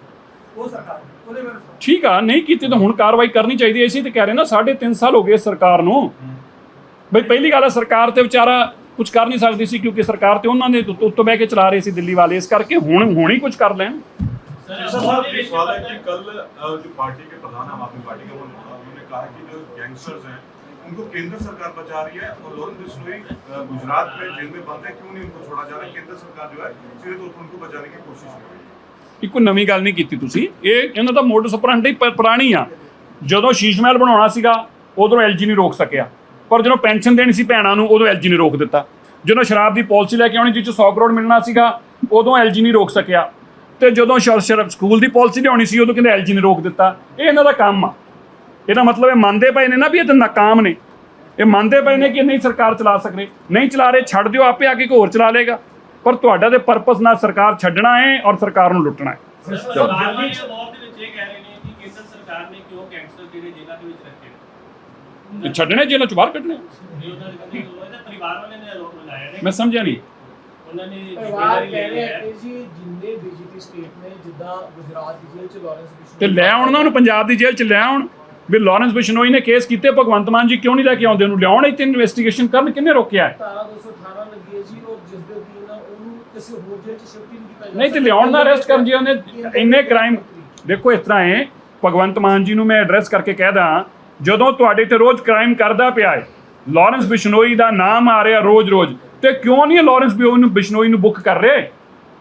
ਉਹ ਸਰਕਾਰ ਨੇ ਉਹਦੇ ਬਾਰੇ ਸੋਚੋ। ਠੀਕ ਆ ਨਹੀਂ ਕੀਤੀ ਤਾਂ ਹੁਣ ਕਾਰਵਾਈ ਕਰਨੀ ਚਾਹੀਦੀ ਐ ਇਸੇ ਤੇ ਕਹਿ ਰਹੇ ਨਾ 3.5 ਸਾਲ ਹੋ ਗਏ ਸਰਕਾਰ ਨੂੰ ਬਈ ਪਹਿਲੀ ਗੱਲ ਹੈ ਸਰਕਾਰ ਤੇ ਵਿਚਾਰਾ ਕੁਝ ਕਰ ਨਹੀਂ ਸਕਦੀ ਸੀ ਕਿਉਂਕਿ ਸਰਕਾਰ ਤੇ ਉਹਨਾਂ ਨੇ ਉੱਤ- ਉੱਤੋਂ ਬਹਿ ਕੇ ਚਲਾ ਰਹੇ ਸੀ ਦਿੱਲੀ ਵਾਲੇ ਇਸ ਕਰਕੇ ਹੁਣ ਹੁਣ ਹੀ ਕੁਝ ਕਰ ਲੈਣ साहब ये सवाल है कि कल अ, जो पार्टी के प्रधान आम आदमी पार्टी के उन्होंने उन्होंने कहा कि जो गैंगस्टर्स हैं उनको केंद्र सरकार बचा रही है और लोरेंस बिश्नोई अ, गुजरात में जेल में बंद है क्यों नहीं उनको छोड़ा जा रहा केंद्र सरकार जो है सीधे तौर पर उनको बचाने की कोशिश कर रही है ਇੱਕੋ ਨਵੀਂ ਗੱਲ ਨਹੀਂ ਕੀਤੀ ਤੁਸੀਂ ਇਹ ਇਹਨਾਂ ਦਾ ਮੋਡਸ ਆਪਰੈਂਡੀ ਪੁਰਾਣੀ ਆ ਜਦੋਂ ਸ਼ੀਸ਼ ਮਹਿਲ ਬਣਾਉਣਾ ਸੀਗਾ ਉਧਰੋਂ ਐਲਜੀ ਨਹੀਂ ਰੋਕ ਸਕਿਆ ਪਰ ਜਦੋਂ ਪੈਨਸ਼ਨ ਦੇਣੀ ਸੀ ਭੈਣਾਂ ਨੂੰ, ਉਦੋਂ ਐਲਜੀ ਨੇ ਰੋਕ ਦਿੱਤਾ। ਜਦੋਂ ਸ਼ਰਾਬ ਦੀ ਪਾਲਿਸੀ ਲੈ ਕੇ ਆਉਣੀ ਜਿਸ 'ਚ 100 ਕਰੋੜ ਮਿਲਣਾ ਸੀਗਾ, ਉਦੋਂ ਐਲਜੀ ਨਹੀਂ ਰੋਕ ਸਕਿਆ। ਤੇ ਜਦੋਂ ਸ਼ਰ ਸਕੂਲ ਦੀ ਪਾਲਿਸੀ ਲਿਆਉਣੀ ਸੀ, ਉਦੋਂ ਕਹਿੰਦੇ ਐਲਜੀ ਨੇ ਰੋਕ ਦਿੱਤਾ। ਇਹ ਇਹਨਾਂ ਦਾ ਕੰਮ ਆ। ਇਹਦਾ ਮਤਲਬ ਇਹ ਮੰਨਦੇ ਪਏ ਨੇ ਨਾ ਵੀ ਇਹ ਤਾਂ ਨਾਕਾਮ ਨੇ। ਇਹ ਮੰਨਦੇ ਪਏ ਨੇ ਕਿ ਨਹੀਂ ਸਰਕਾਰ ਚਲਾ ਸਕਦੇ। ਨਹੀਂ ਚਲਾ ਰਹੇ, ਛੱਡ ਦਿਓ, ਆਪੇ ਆ ਕੇ ਕੋਈ ਹੋਰ ਚਲਾ ਲੇਗਾ ਪਰ ਤੁਹਾਡਾ ਦੇ ਪਰਪਸ ਨਾਲ ਸਰਕਾਰ ਛੱਡਣਾ ਹੈ ਔਰ ਸਰਕਾਰ ਨੂੰ ਲੁੱਟਣਾ ਹੈ। ਸਰਕਾਰ ਨੇ ਮੌਤ ਦੇ ਵਿੱਚ ਇਹ ਕਹਿ ਰਹੇ ਨੇ ਕਿ ਕੇਂਦਰ ਸਰਕਾਰ ਨੇ ਕਿਉਂ ਗੈਂਗਸਟਰ ਜਿਹੜੇ ਜੇਲ੍ਹਾਂ ਦੇ ਵਿੱਚ ਰੱਖੇ ਨੇ ਇਹ ਛੱਡਣੇ ਜੇਲ੍ਹਾਂ ਚੋਂ ਬਾਹਰ ਕੱਢਣੇ। ਕਹਿੰਦੇ ਮੈਂ ਸਮਝਿਆ ਨਹੀਂ। ਉਹਨਾਂ ਨੇ ਪਰਿਵਾਰ ਜ਼ਿੰਮੇਵਾਰੀ ਕਹਿ ਲਈ ਰਿਹਾ ਹੈ ਕਿ ਜੀ ਜਿੰਨੇ ਬੀਜੇਪੀ ਸਟੇਟ ਨੇ ਜਿੱਦਾਂ ਗੁਜਰਾਤ ਦੀ ਜੇਲ੍ਹ ਚ ਲਾਰੈਂਸ ਬਿਸ਼ਨੋਈ ਤੇ ਲੈ ਆਉਣ ਨਾ ਉਹਨੂੰ ਪੰਜਾਬ ਦੀ ਜੇਲ੍ਹ ਚ ਲੈ ਆਉਣ। ਵੀ ਲਾਰੈਂਸ ਬਿਸ਼ਨੋਈ ਨੇ ਕੇਸ ਕੀਤੇ ਭਗਵੰਤ ਮਾਨ ਜੀ ਕਿਉਂ ਨਹੀਂ ਲੈ ਕੇ ਆਉਂਦੇ? ਉਹਨੂੰ ਲਿਆਉਣ ਇੱਥੇ ਇਨਵੈਸਟੀਗੇਸ਼ਨ ਕਰਨ ਕਿੰਨੇ ਰੋਕਿਆ? ਹੈ ਧਾਰਾ 218 ਲੱਗੀ ਹੈ ਜੀ ਔਰ ਜਿਸ ਦੇ ਅਧੀਨ ਉਹਨੂੰ ਕਿਸੇ ਹੋਰ ਜੇਲ੍ਹ ਚ ਸ਼ਿਫਟ ਨਹੀਂ ਕੀਤਾ ਨਹੀਂ ਤੇ। ਲਿਆਉਣ ਦਾ ਅਰੈਸਟ ਕਰਨ ਜੀ ਉਹਨੇ ਇੰਨੇ ਕ੍ਰਾਈਮ ਦੇਖੋ ਇਸ ਤਰ੍ਹਾਂ ਹੈ ਭਗਵੰਤ ਮਾਨ ਜੀ ਨੂੰ ਮੈਂ ਐਡਰੈਸ ਕਰਕੇ ਕਹਿ ਦਾਂ ਜਦੋਂ ਤੁਹਾਡੇ ਤੇ ਰੋਜ਼ ਕ੍ਰਾਈਮ ਕਰਦਾ ਪਿਆ ਹੈ ਲਾਰੈਂਸ ਬਿਸ਼ਨੋਈ ਦਾ ਨਾਮ ਆ ਰਿਹਾ ਰੋਜ਼-ਰੋਜ਼, ਤੇ ਕਿਉਂ ਨਹੀਂ ਇਹ ਲਾਰੈਂਸ ਬਿਸ਼ਨੋਈ ਨੂੰ ਬਿਸ਼ਨੋਈ ਨੂੰ ਬੁੱਕ ਕਰ ਰਹੇ?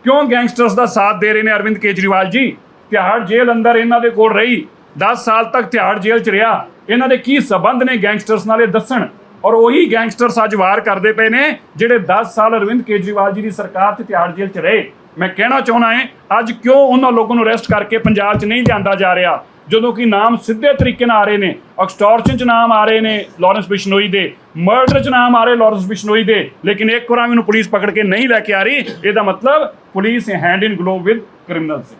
ਕਿਉਂ ਗੈਂਗਸਟਰਸ ਦਾ ਸਾਥ ਦੇ ਰਹੇ ਨੇ ਅਰਵਿੰਦ ਕੇਜਰੀਵਾਲ ਜੀ? ਤਿਹਾੜ ਜੇਲ੍ਹ ਅੰਦਰ ਇਹਨਾਂ ਦੇ ਕੋਲ ਰਹੀ 10 ਸਾਲ ਤੱਕ ਤਿਹਾੜ ਜੇਲ੍ਹ 'ਚ ਰਿਹਾ। ਇਹਨਾਂ ਦੇ ਕੀ ਸਬੰਧ ਨੇ ਗੈਂਗਸਟਰਸ ਨਾਲ ਇਹ ਦੱਸਣ? ਔਰ ਉਹੀ ਗੈਂਗਸਟਰਸ ਅੱਜ ਵਾਰ ਕਰਦੇ ਪਏ ਨੇ, ਜਿਹੜੇ 10 ਸਾਲ ਅਰਵਿੰਦ ਕੇਜਰੀਵਾਲ ਜੀ ਦੀ ਸਰਕਾਰ 'ਚ ਤਿਹਾੜ ਜੇਲ੍ਹ 'ਚ ਰਹੇ। ਮੈਂ ਕਹਿਣਾ ਚਾਹੁੰਦਾ ਹਾਂ, ਅੱਜ ਕਿਉਂ ਉਹਨਾਂ ਲੋਕਾਂ ਨੂੰ ਅਰੈਸਟ ਕਰਕੇ ਪੰਜਾਬ 'ਚ ਨਹੀਂ ਲਿਆਂਦਾ ਜਾ ਰਿਹਾ? ਜਦੋਂ ਕਿ ਨਾਮ ਸਿੱਧੇ ਤਰੀਕੇ ਨਾਲ ਆ ਰਹੇ ਨੇ, ਐਕਸਟੋਰਸ਼ਨ 'ਚ ਨਾਮ ਆ ਰਹੇ ਨੇ ਲਾਰੈਂਸ ਬਿਸ਼ਨੋਈ ਦੇ, ਮਰਡਰ 'ਚ ਨਾਮ ਆ ਰਹੇ ਲਾਰੈਂਸ ਬਿਸ਼ਨੋਈ ਦੇ, ਲੇਕਿਨ ਇੱਕ ਵਾਰ ਵੀ ਨੂੰ ਪੁਲਿਸ ਪਕੜ ਕੇ ਨਹੀਂ ਲੈ ਕੇ ਆ ਰਹੀ, ਇਹਦਾ ਮਤਲਬ police hand in glove with criminals